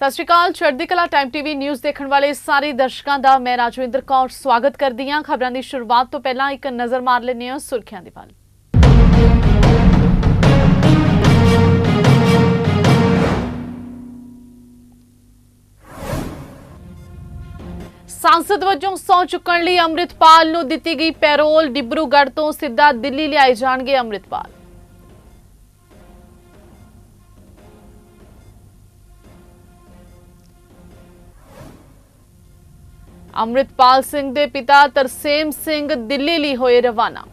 ਸਤਿ ਸ਼੍ਰੀ ਅਕਾਲ, ਚੜ੍ਹਦੀ ਕਲਾ ਟਾਈਮ ਟੀਵੀ ਨਿਊਜ਼ ਦੇਖਣ ਵਾਲੇ ਸਾਰੇ ਦਰਸ਼ਕਾਂ ਦਾ ਮੈਂ ਰਾਜਵਿੰਦਰ ਕੌਰ ਸਵਾਗਤ ਕਰਦੀ ਹਾਂ। ਖਬਰਾਂ ਦੀ ਸ਼ੁਰੂਆਤ ਤੋਂ ਪਹਿਲਾਂ ਇੱਕ ਨਜ਼ਰ ਮਾਰ ਲੈਂਦੇ ਹਾਂ ਸੁਰਖੀਆਂ ਦੇ ਵੱਲ। ਸੰਸਦ ਵਜੋਂ ਸਹੁੰ ਚੁੱਕਣ ਲਈ ਅੰਮ੍ਰਿਤਪਾਲ ਨੂੰ ਦਿੱਤੀ ਗਈ ਪੈਰੋਲ, ਡਿਬਰੂਗੜ੍ਹ ਤੋਂ ਸਿੱਧਾ ਦਿੱਲੀ ਲਿਆਏ ਜਾਣਗੇ ਅੰਮ੍ਰਿਤਪਾਲ। ਅੰਮ੍ਰਿਤਪਾਲ ਸਿੰਘ ਦੇ ਪਿਤਾ ਤਰਸੇਮ ਸਿੰਘ ਦਿੱਲੀ ਲਈ ਹੋਏ ਰਵਾਨਾ।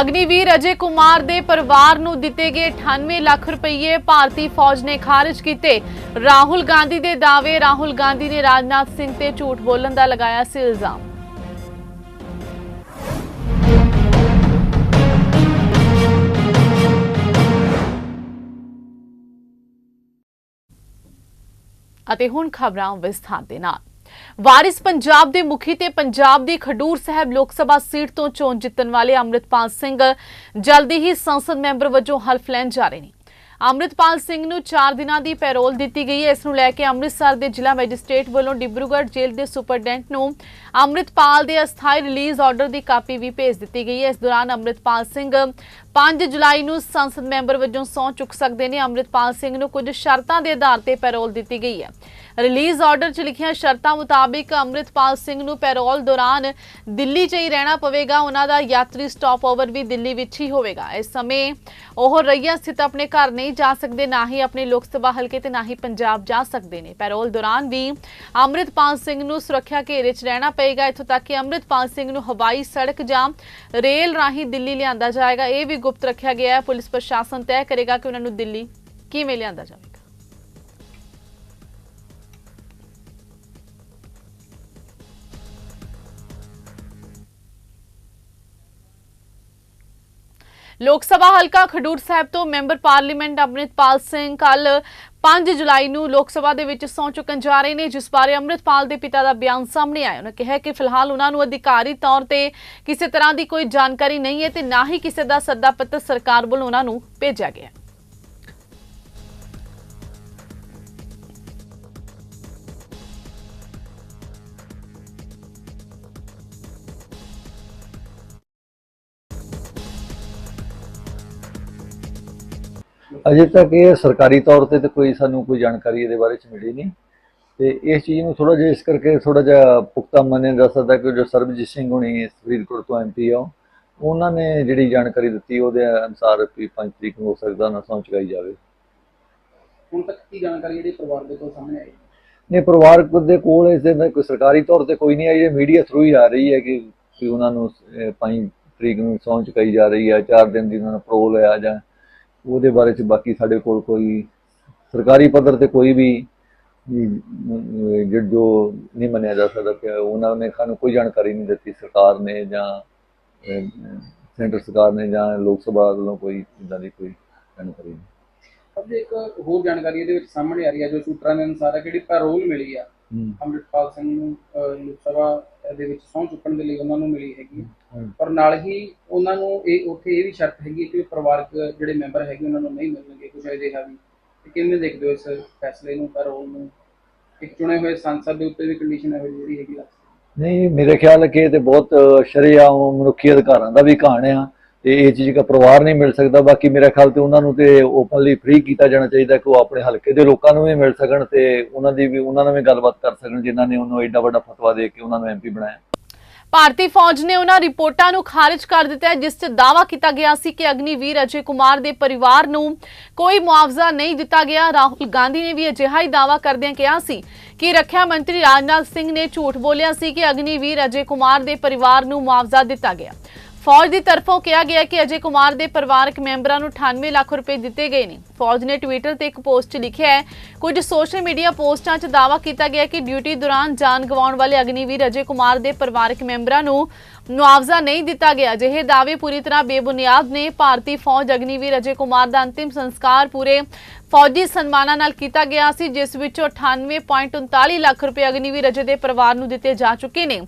ਅਗਨੀਵੀਰ ਅਜੇ ਕੁਮਾਰ ਦੇ ਪਰਿਵਾਰ ਨੂੰ ਦਿੱਤੇ ਗਏ 98 ਲੱਖ ਰੁਪਏ ਭਾਰਤੀ ਫੌਜ ਨੇ ਖਾਰਜ ਕੀਤੇ। ਰਾਹੁਲ ਗਾਂਧੀ ਦੇ ਦਾਅਵੇ, ਰਾਹੁਲ ਗਾਂਧੀ ਨੇ ਰਾਜਨਾਥ ਸਿੰਘ ਤੇ ਝੂਠ ਬੋਲਣ ਦਾ ਲਗਾਇਆ ਸੀ ਇਲਜ਼ਾਮ। ਅਤੇ ਹੁਣ ਖਬਰਾਂ ਵਿਸਥਾਰ ਦੇ ਨਾਲ। ਵਾਰਿਸ ਪੰਜਾਬ ਦੇ ਮੁਖੀ ਤੇ ਪੰਜਾਬ ਦੀ ਖਡੂਰ ਸਾਹਿਬ ਲੋਕ ਸਭਾ ਸੀਟ ਤੋਂ ਚੋਣ ਜਿੱਤਣ ਵਾਲੇ ਅੰਮ੍ਰਿਤਪਾਲ ਸਿੰਘ ਜਲਦੀ ਹੀ ਸੰਸਦ ਮੈਂਬਰ ਵਜੋਂ ਹਲਫ ਲੈਣ ਜਾ ਰਹੇ ਨੇ। ਅੰਮ੍ਰਿਤਪਾਲ ਸਿੰਘ ਨੂੰ 4 ਦਿਨਾਂ ਦੀ ਪੈਰੋਲ ਦਿੱਤੀ ਗਈ ਹੈ। ਇਸ ਨੂੰ ਲੈ ਕੇ ਅੰਮ੍ਰਿਤਸਰ ਦੇ ਜ਼ਿਲ੍ਹਾ ਮੈਜਿਸਟ੍ਰੇਟ ਵੱਲੋਂ ਡਿਬਰੂਗੜ੍ਹ ਜੇਲ੍ਹ ਦੇ ਸੁਪਰਡੈਂਟ ਨੂੰ ਅੰਮ੍ਰਿਤਪਾਲ ਦੇ ਅਸਥਾਈ ਰਿਲੀਜ਼ ਆਰਡਰ ਦੀ ਕਾਪੀ ਵੀ ਭੇਜ ਦਿੱਤੀ ਗਈ ਹੈ। ਇਸ ਦੌਰਾਨ ਅੰਮ੍ਰਿਤਪਾਲ ਸਿੰਘ 5 ਜੁਲਾਈ ਨੂੰ ਸੰਸਦ ਮੈਂਬਰ ਵਜੋਂ ਸਹੁੰ ਚੁੱਕ ਸਕਦੇ ਨੇ। ਅੰਮ੍ਰਿਤਪਾਲ ਸਿੰਘ ਨੂੰ ਕੁਝ ਸ਼ਰਤਾਂ ਦੇ ਆਧਾਰ ਤੇ ਪੈਰੋਲ ਦਿੱਤੀ ਗਈ ਹੈ। ਰਿਲੀਜ਼ ਆਰਡਰ 'ਚ ਲਿਖੀਆਂ ਸ਼ਰਤਾਂ ਮੁਤਾਬਿਕ ਅੰਮ੍ਰਿਤਪਾਲ ਸਿੰਘ ਨੂੰ ਪੈਰੋਲ ਦੌਰਾਨ ਦਿੱਲੀ 'ਚ ਹੀ ਰਹਿਣਾ ਪਵੇਗਾ। ਉਹਨਾਂ ਦਾ ਯਾਤਰੀ ਸਟਾਪ ਓਵਰ ਵੀ ਦਿੱਲੀ ਵਿੱਚ ਹੀ ਹੋਵੇਗਾ। ਇਸ ਸਮੇਂ ਉਹ ਰਈਆ ਸਥਿਤ ਆਪਣੇ ਘਰ ਨਹੀਂ ਜਾ ਸਕਦੇ, ਨਾ ਹੀ ਆਪਣੇ ਲੋਕ ਸਭਾ ਹਲਕੇ ਤੇ ਨਾ ਹੀ ਪੰਜਾਬ ਜਾ ਸਕਦੇ ਨੇ। ਪੈਰੋਲ ਦੌਰਾਨ ਵੀ ਅੰਮ੍ਰਿਤਪਾਲ ਸਿੰਘ ਨੂੰ ਸੁਰੱਖਿਆ ਘੇਰੇ 'ਚ ਰਹਿਣਾ ਪਏਗਾ। ਇੱਥੋਂ ਤੱਕ ਕਿ ਅੰਮ੍ਰਿਤਪਾਲ ਸਿੰਘ ਨੂੰ ਹਵਾਈ ਸੜਕ ਜਾਂ ਰੇਲ ਰਾਹੀਂ ਦਿੱਲੀ ਲਿਆਂਦਾ ਜਾਏਗਾ। ਇਹ ਵੀ ਗੁਪਤ ਰੱਖਿਆ ਗਿਆ ਹੈ। ਪੁਲਿਸ ਪ੍ਰਸ਼ਾਸਨ ਤੈਅ ਕਰੇਗਾ ਕਿ ਉਹਨਾਂ ਨੂੰ ਦਿੱਲੀ ਕਿਵੇਂ ਲਿਆਂਦਾ ਜਾਵੇਗਾ। ਲੋਕ ਸਭਾ ਹਲਕਾ ਖਡੂਰ ਸਾਹਿਬ ਤੋਂ ਮੈਂਬਰ ਪਾਰਲੀਮੈਂਟ ਅੰਮ੍ਰਿਤਪਾਲ ਸਿੰਘ ਕੱਲ 5 ਜੁਲਾਈ ਨੂੰ ਲੋਕ ਸਭਾ ਦੇ ਵਿੱਚ ਸਹੁੰ ਚੁੱਕਣ ਜਾ ਰਹੇ ਨੇ, ਜਿਸ ਬਾਰੇ ਅੰਮ੍ਰਿਤਪਾਲ ਦੇ ਪਿਤਾ ਦਾ ਬਿਆਨ ਸਾਹਮਣੇ ਆਇਆ ਉਹਨਾਂ ਕਿਹਾ ਕਿ ਫਿਲਹਾਲ ਉਹਨਾਂ ਨੂੰ ਅਧਿਕਾਰੀ ਤੌਰ ਤੇ ਕਿਸੇ ਤਰ੍ਹਾਂ ਦੀ ਕੋਈ ਜਾਣਕਾਰੀ ਨਹੀਂ ਹੈ ਤੇ ਨਾ ਹੀ ਕਿਸੇ ਦਾ ਸੱਦਾ ਪੱਤਰ ਸਰਕਾਰ ਵੱਲੋਂ ਉਹਨਾਂ ਨੂੰ ਭੇਜਿਆ ਗਿਆ ਹੈ। ਅਜੇ ਤੱਕ ਇਹ ਸਰਕਾਰੀ ਤੌਰ ਤੇ ਤਾਂ ਕੋਈ ਸਾਨੂੰ ਕੋਈ ਜਾਣਕਾਰੀ ਇਹਦੇ ਬਾਰੇ ਚ ਮਿਲੀ ਨਹੀਂ। ਤੇ ਇਸ ਚੀਜ਼ ਨੂੰ ਥੋੜਾ ਜਿਹਾ ਇਸ ਕਰਕੇ ਥੋੜਾ ਜਿਹਾ ਪੁਖਤਾ ਮੰਨਿਆ ਜਾ ਸਕਦਾ ਕਿ ਜੋ ਸਰਬਜੀਤ ਸਿੰਘ ਹੁਣੀ ਫਰੀਦਕੋਟ ਤੋਂ ਐਮਪੀ ਆ ਉਹਨਾਂ ਨੇ ਜਿਹੜੀ ਜਾਣਕਾਰੀ ਦਿੱਤੀ ਉਹਦੇ ਅਨੁਸਾਰ ਵੀ 5 ਤਰੀਕ ਨੂੰ ਹੋ ਸਕਦਾ ਉਹਨਾਂ ਸਹੁੰ ਚੁਕਾਈ ਜਾਵੇ। ਹੁਣ ਤੱਕ ਕੀ ਜਾਣਕਾਰੀ ਇਹਦੇ ਪਰਿਵਾਰ ਦੇ ਕੋਲ ਸਾਹਮਣੇ ਆਈ? ਨੇ ਪਰਿਵਾਰਕ ਦੇ ਕੋਲ ਇਸ ਦੇ ਕੋਈ ਸਰਕਾਰੀ ਤੌਰ ਤੇ ਕੋਈ ਨਹੀਂ ਆਈ ਇਹ ਮੀਡੀਆ ਥਰੂ ਹੀ ਆ ਰਹੀ ਹੈ ਕਿ ਕਿ ਉਹਨਾਂ ਨੂੰ 5 ਤਰੀਕ ਨੂੰ ਸਹੁੰ ਚੁਕਾਈ ਜਾ ਰਹੀ ਹੈ 4 ਦਿਨ ਦੀ ਉਹਨਾਂ ਨੂੰ ਪਰੋਲ ਹੈ ਜਾਂ ਉਹਦੇ ਬਾਰੇ ਚ ਬਾਕੀ ਸਾਡੇ ਕੋਲ ਕੋਈ ਸਰਕਾਰੀ ਪੱਧਰ ਤੇ ਕੋਈ ਵੀ ਜੋ ਨਹੀਂ ਮੰਨਿਆ ਜਾ ਸਕਦਾ ਕਿ ਉਹਨਾਂ ਨੇ ਸਾਨੂੰ ਕੋਈ ਜਾਣਕਾਰੀ ਨਹੀਂ ਦਿੱਤੀ ਸਰਕਾਰ ਨੇ ਜਾਂ ਸੈਂਟਰ ਸਰਕਾਰ ਨੇ ਜਾਂ ਲੋਕ ਸਭਾ ਵੱਲੋਂ ਕੋਈ ਇਦਾਂ ਦੀ ਕੋਈ ਜਾਣਕਾਰੀ ਨਹੀਂ। ਅਬ ਇੱਕ ਹੋਰ ਜਾਣਕਾਰੀ ਇਹਦੇ ਵਿੱਚ ਸਾਹਮਣੇ ਆ ਰਹੀ ਹੈ ਜੋ ਸੂਤਰਾਂ ਦੇ ਅਨੁਸਾਰ ਹੈ ਜਿਹੜੀ ਪੈਰੋਲ ਮਿਲੀ ਆ ਅੰਮ੍ਰਿਤਪਾਲ ਸਿੰਘ ਨੂੰ ਲੋਕ ਸਭਾ ਦੇ ਵਿੱਚ ਸਹੁੰ ਚੁੱਕਣ ਦੇ ਲਈ ਉਹਨਾਂ ਨੂੰ ਮਿਲੀ ਹੈਗੀ। ਹੈ। ਪਰ ਨਾਲ ਹੀ ਉਹਨਾਂ ਨੂੰ ਇਹ ਉੱਥੇ ਇਹ ਵੀ ਸ਼ਰਤ ਹੈਗੀ ਹੈ ਕਿ ਪਰਿਵਾਰਕ ਜਿਹੜੇ ਮੈਂਬਰ ਹੈਗੇ ਉਹਨਾਂ ਨੂੰ ਨਹੀਂ ਮਿਲਣਗੇ ਕੁਝ ਅਜਿਹਾ ਵੀ। ਤੇ ਕਿਵੇਂ ਦੇਖਦੇ ਹੋ ਇਸ ਫੈਸਲੇ ਨੂੰ ਪੈਰੋਲ ਨੂੰ? ਇੱਕ ਚੁਣੇ ਹੋਏ ਸੰਸਦ ਦੇ ਉੱਤੇ ਵੀ ਕੰਡੀਸ਼ਨ ਹੈ ਜਿਹੜੀ ਹੈਗੀ ਆ? ਨਹੀਂ ਮੇਰੇ ਖਿਆਲ ਹੈ ਕਿ ਇਹ ਤੇ ਬਹੁਤ ਸ਼ਰੇਆਮ ਮਨੁੱਖੀ ਅਧਿਕਾਰਾਂ ਦਾ ਵੀ ਕਹਾਣ ਆ। ਤੇ ਇਹ ਚੀਜ਼ ਦਾ ਪਰਿਵਾਰ ਨਹੀਂ ਮਿਲ ਸਕਦਾ। ਬਾਕੀ ਮੇਰੇ ਖਿਆਲ ਤੇ ਉਹਨਾਂ ਨੂੰ ਤੇ ਓਪਨਲੀ ਫ੍ਰੀ ਕੀਤਾ ਜਾਣਾ ਚਾਹੀਦਾ ਕਿ ਉਹ ਆਪਣੇ ਹਲਕੇ ਦੇ ਲੋਕਾਂ ਨੂੰ ਵੀ ਮਿਲ ਸਕਣ ਤੇ ਉਹਨਾਂ ਦੀ ਵੀ ਉਹਨਾਂ ਨਾਲ ਵੀ ਗੱਲਬਾਤ ਕਰ ਸਕਣ, ਜਿਨ੍ਹਾਂ ਨੇ ਉਹਨੂੰ ਐਡਾ ਵੱਡਾ ਫਤਵਾ ਦੇ ਕੇ ਉਹਨਾਂ ਨੂੰ ਐਮਪੀ ਬਣਾਇਆ। ਭਾਰਤੀ ਫੌਜ ਨੇ ਉਹਨਾਂ ਰਿਪੋਰਟਾਂ ਨੂੰ ਖਾਰਜ ਕਰ ਦਿੱਤਾ ਜਿਸ 'ਚ ਦਾਅਵਾ ਕੀਤਾ ਗਿਆ ਸੀ ਕਿ ਅਗਨੀਵੀਰ ਅਜੇ ਕੁਮਾਰ ਦੇ ਪਰਿਵਾਰ ਨੂੰ ਕੋਈ ਮੁਆਵਜ਼ਾ ਨਹੀਂ ਦਿੱਤਾ ਗਿਆ। ਰਾਹੁਲ ਗਾਂਧੀ ਨੇ ਵੀ ਅਜਿਹਾ ਹੀ ਦਾਅਵਾ ਕਰਦਿਆਂ ਕਿਹਾ ਸੀ ਕਿ ਰੱਖਿਆ ਮੰਤਰੀ ਰਾਜਨਾਥ ਸਿੰਘ ਨੇ ਝੂਠ ਬੋਲਿਆ ਸੀ ਕਿ ਅਗਨੀਵੀਰ ਅਜੇ ਕੁਮਾਰ ਦੇ ਪਰਿਵਾਰ ਨੂੰ ਮੁਆਵਜ਼ਾ ਦਿੱਤਾ ਗਿਆ। ਫੌਜ ਦੀ ਤਰਫੋਂ ਕਿਹਾ ਗਿਆ ਕਿ ਅਜੇ ਕੁਮਾਰ ਦੇ ਪਰਿਵਾਰਕ ਮੈਂਬਰਾਂ ਨੂੰ 98 ਲੱਖ ਰੁਪਏ ਦਿੱਤੇ ਗਏ ਨੇ। ਫੌਜ ਨੇ ਟਵਿੱਟਰ ਤੇ ਇੱਕ ਪੋਸਟ ਲਿਖਿਆ ਹੈ, ਕੁਝ ਸੋਸ਼ਲ ਮੀਡੀਆ ਪੋਸਟਾਂ 'ਚ ਦਾਅਵਾ ਕੀਤਾ ਗਿਆ ਕਿ ਡਿਊਟੀ ਦੌਰਾਨ ਜਾਨ ਗਵਾਉਣ ਵਾਲੇ ਅਗਨੀਵੀਰ ਅਜੇ ਕੁਮਾਰ ਦੇ ਪਰਿਵਾਰਕ ਮੈਂਬਰਾਂ ਨੂੰ ਮੁਆਵਜ਼ਾ ਨਹੀਂ ਦਿੱਤਾ ਗਿਆ। ਅਜਿਹੇ ਦਾਅਵੇ ਪੂਰੀ ਤਰ੍ਹਾਂ ਬੇਬੁਨਿਆਦ ਨੇ। ਭਾਰਤੀ ਫੌਜ ਅਗਨੀਵੀਰ ਅਜੇ ਕੁਮਾਰ ਦਾ ਅੰਤਿਮ ਸੰਸਕਾਰ ਪੂਰੇ ਫੌਜੀ ਸਨਮਾਨਾਂ ਨਾਲ ਕੀਤਾ ਗਿਆ ਸੀ, ਜਿਸ ਵਿੱਚੋਂ 98.39 ਲੱਖ ਰੁਪਏ ਅਗਨੀਵੀਰ ਅਜੇ ਦੇ ਪਰਿਵਾਰ ਨੂੰ ਦਿੱਤੇ ਜਾ ਚੁੱਕੇ ਨੇ।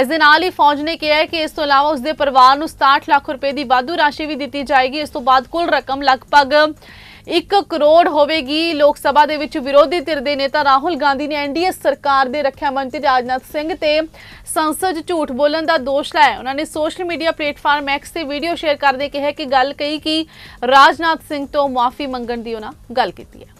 ਇਸ ਦੇ ਨਾਲ ਹੀ ਫੌਜ ਨੇ ਕਿਹਾ ਕਿ ਇਸ ਤੋਂ ਇਲਾਵਾ ਉਸ ਦੇ ਪਰਿਵਾਰ ਨੂੰ 67 ਲੱਖ ਰੁਪਏ ਦੀ ਵਾਧੂ ਰਾਸ਼ੀ ਵੀ ਦਿੱਤੀ ਜਾਏਗੀ। ਇਸ ਤੋਂ ਬਾਅਦ ਕੁੱਲ ਰਕਮ ਲਗਭਗ 1 ਕਰੋੜ ਹੋਵੇਗੀ ਲੋਕ ਸਭਾ ਦੇ ਵਿੱਚ ਵਿਰੋਧੀ ਧਿਰ ਦੇ ਨੇਤਾ ਰਾਹੁਲ ਗਾਂਧੀ ਨੇ ਐਨਡੀਏ ਸਰਕਾਰ ਦੇ ਰੱਖਿਆ ਮੰਤਰੀ ਰਾਜਨਾਥ ਸਿੰਘ ਤੇ ਸੰਸਦ 'ਚ ਝੂਠ ਬੋਲਣ ਦਾ ਦੋਸ਼ ਲਾਇਆ। ਉਹਨਾਂ ਨੇ ਸੋਸ਼ਲ ਮੀਡੀਆ ਪਲੇਟਫਾਰਮ ਐਕਸ ਤੇ ਵੀਡੀਓ ਸ਼ੇਅਰ ਕਰਦੇ ਕਿਹਾ ਕਿ ਗੱਲ ਕਹੀ ਕਿ ਰਾਜਨਾਥ ਸਿੰਘ ਤੋਂ ਮਾਫੀ ਮੰਗਣ ਦੀ ਉਹਨਾਂ ਗੱਲ ਕੀਤੀ ਹੈ।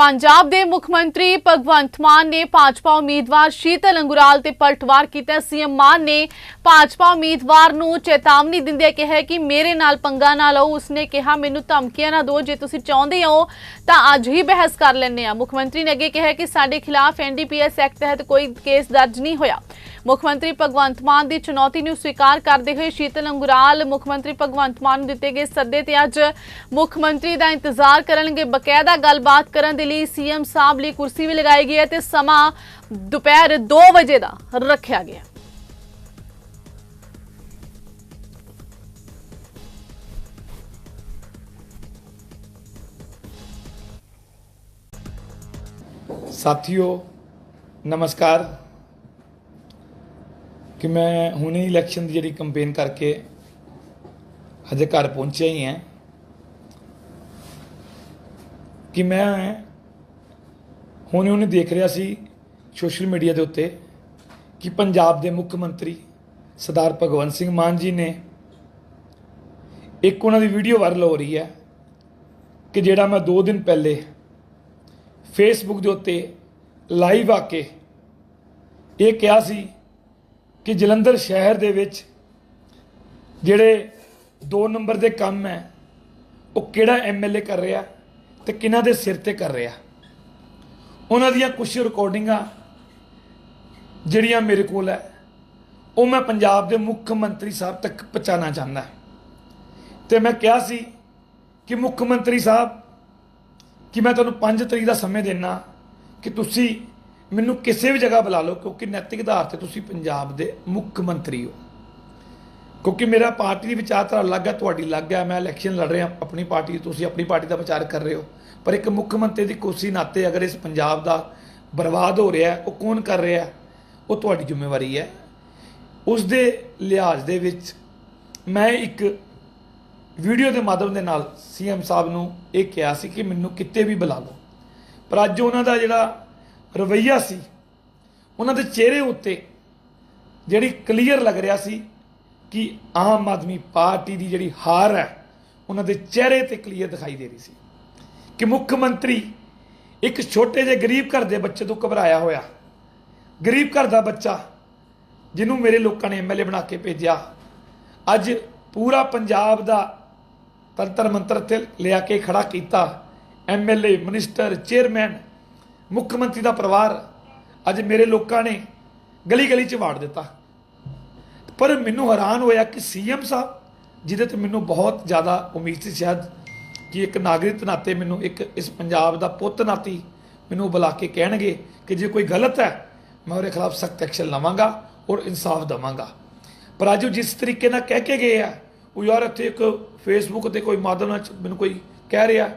ਪੰਜਾਬ ਦੇ ਮੁੱਖ ਮੰਤਰੀ ਭਗਵੰਤ ਮਾਨ ਨੇ ਭਾਜਪਾ ਉਮੀਦਵਾਰ ਸ਼ੀਤਲ ਅੰਗੁਰਾਲ ਤੇ ਪਲਟਵਾਰ ਕੀਤਾ। ਸੀਐਮ ਮਾਨ ਨੇ ਭਾਜਪਾ ਉਮੀਦਵਾਰ ਨੂੰ ਚੇਤਾਵਨੀ ਦਿੰਦਿਆਂ ਕਿਹਾ ਕਿ ਮੇਰੇ ਨਾਲ ਪੰਗਾ ਨਾ ਲਓ। ਉਸਨੇ ਕਿਹਾ, ਮੈਨੂੰ ਧਮਕੀਆਂ ਨਾ ਦਿਓ। ਜੇ ਤੁਸੀਂ ਚਾਹੁੰਦੇ ਹੋ ਤਾਂ ਅੱਜ ਹੀ ਬਹਿਸ ਕਰ ਲੈਣੇ ਆ ਮੁੱਖ ਮੰਤਰੀ ਨੇ ਅੱਗੇ ਕਿਹਾ ਕਿ ਸਾਡੇ ਖਿਲਾਫ ਐਨਡੀਪੀਐਸ ਐਕਟ ਤਹਿਤ ਕੋਈ ਕੇਸ ਦਰਜ ਨਹੀਂ ਹੋਇਆ। ਮੁੱਖ ਮੰਤਰੀ ਭਗਵੰਤ ਮਾਨ ਦੀ ਚੁਣੌਤੀ ਨੂੰ ਸਵੀਕਾਰ ਕਰਦੇ ਹੋਏ ਸ਼ੀਤਲ ਅੰਗੁਰਾਲ ਮੁੱਖ ਮੰਤਰੀ ਭਗਵੰਤ ਮਾਨ ਨੂੰ ਦਿੱਤੇ ਗਏ ਸੱਦੇ ਤੇ ਅੱਜ ਮੁੱਖ ਮੰਤਰੀ ਦਾ ਇੰਤਜ਼ਾਰ ਕਰਨਗੇ। ਬਕਾਇਦਾ ਗੱਲਬਾਤ ਕਰਨ ਦੇ ਲਈ ਸੀਐਮ ਸਾਹਿਬ ਲਈ ਕੁਰਸੀ ਵੀ ਲਗਾਈ ਗਈ ਹੈ ਤੇ ਸਮਾਂ ਦੁਪਹਿਰ 2 ਵਜੇ ਦਾ ਰੱਖਿਆ ਗਿਆ ਸਾਥੀਓ, ਨਮਸਕਾਰ। ਕਿ ਮੈਂ ਹੁਣੇ ਇਲੈਕਸ਼ਨ ਦੀ ਜਿਹੜੀ ਕੰਪੇਨ ਕਰਕੇ ਹਜੇ ਘਰ ਪਹੁੰਚਿਆ ਹੀ ਹਾਂ ਕਿ ਮੈਂ ਹੁਣੇ ਹੁਣੇ ਦੇਖ ਰਿਹਾ ਸੀ ਸੋਸ਼ਲ ਮੀਡੀਆ ਦੇ ਉੱਤੇ ਕਿ ਪੰਜਾਬ ਦੇ ਮੁੱਖ ਮੰਤਰੀ ਸਰਦਾਰ ਭਗਵੰਤ ਸਿੰਘ ਮਾਨ ਜੀ ਨੇ ਇੱਕ ਉਹਨਾਂ ਦੀ ਵੀਡੀਓ ਵਾਇਰਲ ਹੋ ਰਹੀ ਹੈ ਕਿ ਜਿਹੜਾ ਮੈਂ 2 ਦਿਨ ਪਹਿਲੇ ਫੇਸਬੁੱਕ ਦੇ ਉੱਤੇ ਲਾਈਵ ਆ ਕੇ ਇਹ ਕਿਹਾ ਸੀ ਕਿ ਜਲੰਧਰ ਸ਼ਹਿਰ ਦੇ ਵਿੱਚ ਜਿਹੜੇ 2 ਨੰਬਰ ਦੇ ਕੰਮ ਹੈ, ਉਹ ਕਿਹੜਾ ਐਮਐਲਏ ਕਰ ਰਿਹਾ ਤੇ ਕਿਹਨਾਂ ਦੇ ਸਿਰ ਤੇ ਕਰ ਰਿਹਾ। ਉਹਨਾਂ ਦੀਆਂ ਕੁਝ ਰਿਕਾਰਡਿੰਗਾਂ ਜਿਹੜੀਆਂ ਮੇਰੇ ਕੋਲ ਹੈ, ਉਹ ਮੈਂ ਪੰਜਾਬ ਦੇ ਮੁੱਖ ਮੰਤਰੀ ਸਾਹਿਬ ਤੱਕ ਪਹੁੰਚਾਉਣਾ ਚਾਹੁੰਦਾ। ਤੇ ਮੈਂ ਕਿਹਾ ਸੀ ਕਿ ਮੁੱਖ ਮੰਤਰੀ ਸਾਹਿਬ, ਕਿ ਮੈਂ ਤੁਹਾਨੂੰ 5 ਤਰੀਕ ਦਾ ਸਮੇਂ ਦੇਣਾ ਕਿ ਤੁਸੀਂ ਮੈਨੂੰ ਕਿਸੇ ਵੀ ਜਗ੍ਹਾ ਬੁਲਾ ਲਓ, ਕਿਉਂਕਿ ਨੈਤਿਕ ਆਧਾਰ ਤੇ ਤੁਸੀਂ ਪੰਜਾਬ ਦੇ ਮੁੱਖ ਮੰਤਰੀ ਹੋ। ਕਿਉਂਕਿ ਮੇਰਾ ਪਾਰਟੀ ਦੀ ਵਿਚਾਰਧਾਰਾ ਅਲੱਗ ਹੈ ਤੁਹਾਡੀ ਅਲੱਗ ਹੈ ਮੈਂ ਇਲੈਕਸ਼ਨ ਲੜ ਰਿਹਾ, ਆਪਣੀ ਪਾਰਟੀ, ਤੁਸੀਂ ਆਪਣੀ ਪਾਰਟੀ ਦਾ ਵਿਚਾਰ ਕਰ ਰਹੇ ਹੋ। ਪਰ ਇੱਕ ਮੁੱਖ ਮੰਤਰੀ ਦੀ ਕੁਰਸੀ ਨਾਤੇ ਅਗਰ ਇਸ ਪੰਜਾਬ ਦਾ ਬਰਬਾਦ ਹੋ ਰਿਹਾ, ਉਹ ਕੌਣ ਕਰ ਰਿਹਾ? ਉਹ ਤੁਹਾਡੀ ਜ਼ਿੰਮੇਵਾਰੀ ਹੈ। ਉਸ ਦੇ ਲਿਹਾਜ਼ ਦੇ ਵਿੱਚ ਮੈਂ ਇੱਕ ਵੀਡੀਓ ਦੇ ਮਾਧਿਅਮ ਦੇ ਨਾਲ ਸੀਐਮ ਸਾਹਿਬ ਨੂੰ ਇਹ ਕਿਹਾ ਸੀ ਕਿ ਮੈਨੂੰ ਕਿਤੇ ਵੀ ਬੁਲਾ ਲਓ। ਪਰ ਅੱਜ ਉਹਨਾਂ ਦਾ ਜਿਹੜਾ ਰਵਈਆ ਸੀ। ਉਹਨਾਂ ਦੇ ਚਿਹਰੇ ਉੱਤੇ ਜਿਹੜੀ ਕਲੀਅਰ ਲੱਗ ਰਿਹਾ ਸੀ ਕਿ ਆਮ ਆਦਮੀ ਪਾਰਟੀ ਦੀ ਜਿਹੜੀ ਹਾਰ ਹੈ, ਉਹਨਾਂ ਦੇ ਚਿਹਰੇ ਤੇ ਕਲੀਅਰ ਦਿਖਾਈ ਦੇ ਰਹੀ ਸੀ ਕਿ ਮੁੱਖ ਮੰਤਰੀ ਇੱਕ ਛੋਟੇ ਜਿਹੇ ਗਰੀਬ ਘਰ ਦੇ ਬੱਚੇ ਤੋਂ ਘਬਰਾਇਆ ਹੋਇਆ। ਗਰੀਬ ਘਰ ਦਾ ਬੱਚਾ ਜਿਹਨੂੰ ਮੇਰੇ ਲੋਕਾਂ ਨੇ ਐਮਐਲਏ ਬਣਾ ਕੇ ਭੇਜਿਆ, ਅੱਜ ਪੂਰਾ ਪੰਜਾਬ ਦਾ ਤੰਤਰ ਮੰਤਰ ਤੇ ਲਿਆ ਕੇ ਖੜਾ ਕੀਤਾ ਐਮਐਲਏ ਮਿਨਿਸਟਰ, ਚੇਅਰਮੈਨ ਮੁੱਖ ਮੰਤਰੀ ਦਾ ਪਰਿਵਾਰ ਅੱਜ ਮੇਰੇ ਲੋਕਾਂ ਨੇ ਗਲੀ ਗਲੀ ਚ ਵਾੜ ਦਿੱਤਾ। ਪਰ ਮੈਨੂੰ ਹੈਰਾਨ ਹੋਇਆ ਕਿ ਸੀਐਮ ਸਾਹਿਬ, ਜਿਹਦੇ ਤੇ ਮੈਨੂੰ ਬਹੁਤ ਜ਼ਿਆਦਾ ਉਮੀਦ ਸੀ ਸ਼ਾਇਦ, ਕਿ ਇੱਕ ਨਾਗਰਿਕ ਨਾਤੇ ਮੈਨੂੰ ਇੱਕ ਇਸ ਪੰਜਾਬ ਦਾ ਪੁੱਤ ਨਾਤੀ ਮੈਨੂੰ ਬੁਲਾ ਕੇ ਕਹਿਣਗੇ ਕਿ ਜੇ ਕੋਈ ਗਲਤ ਹੈ, ਮੈਂ ਉਹਦੇ ਖਿਲਾਫ ਸਖਤ ਐਕਸ਼ਨ ਲਵਾਂਗਾ ਔਰ ਇਨਸਾਫ ਦਵਾਂਗਾ। ਪਰ ਅੱਜ ਉਹ ਜਿਸ ਤਰੀਕੇ ਨਾਲ ਕਹਿ ਕੇ ਗਏ ਆ, ਉਹ ਯਾਰ ਇੱਥੇ ਇੱਕ ਫੇਸਬੁੱਕ ਤੇ ਕੋਈ ਮਾਧਵ ਨਾਲ ਮੈਨੂੰ ਕੋਈ ਕਹਿ ਰਿਹਾ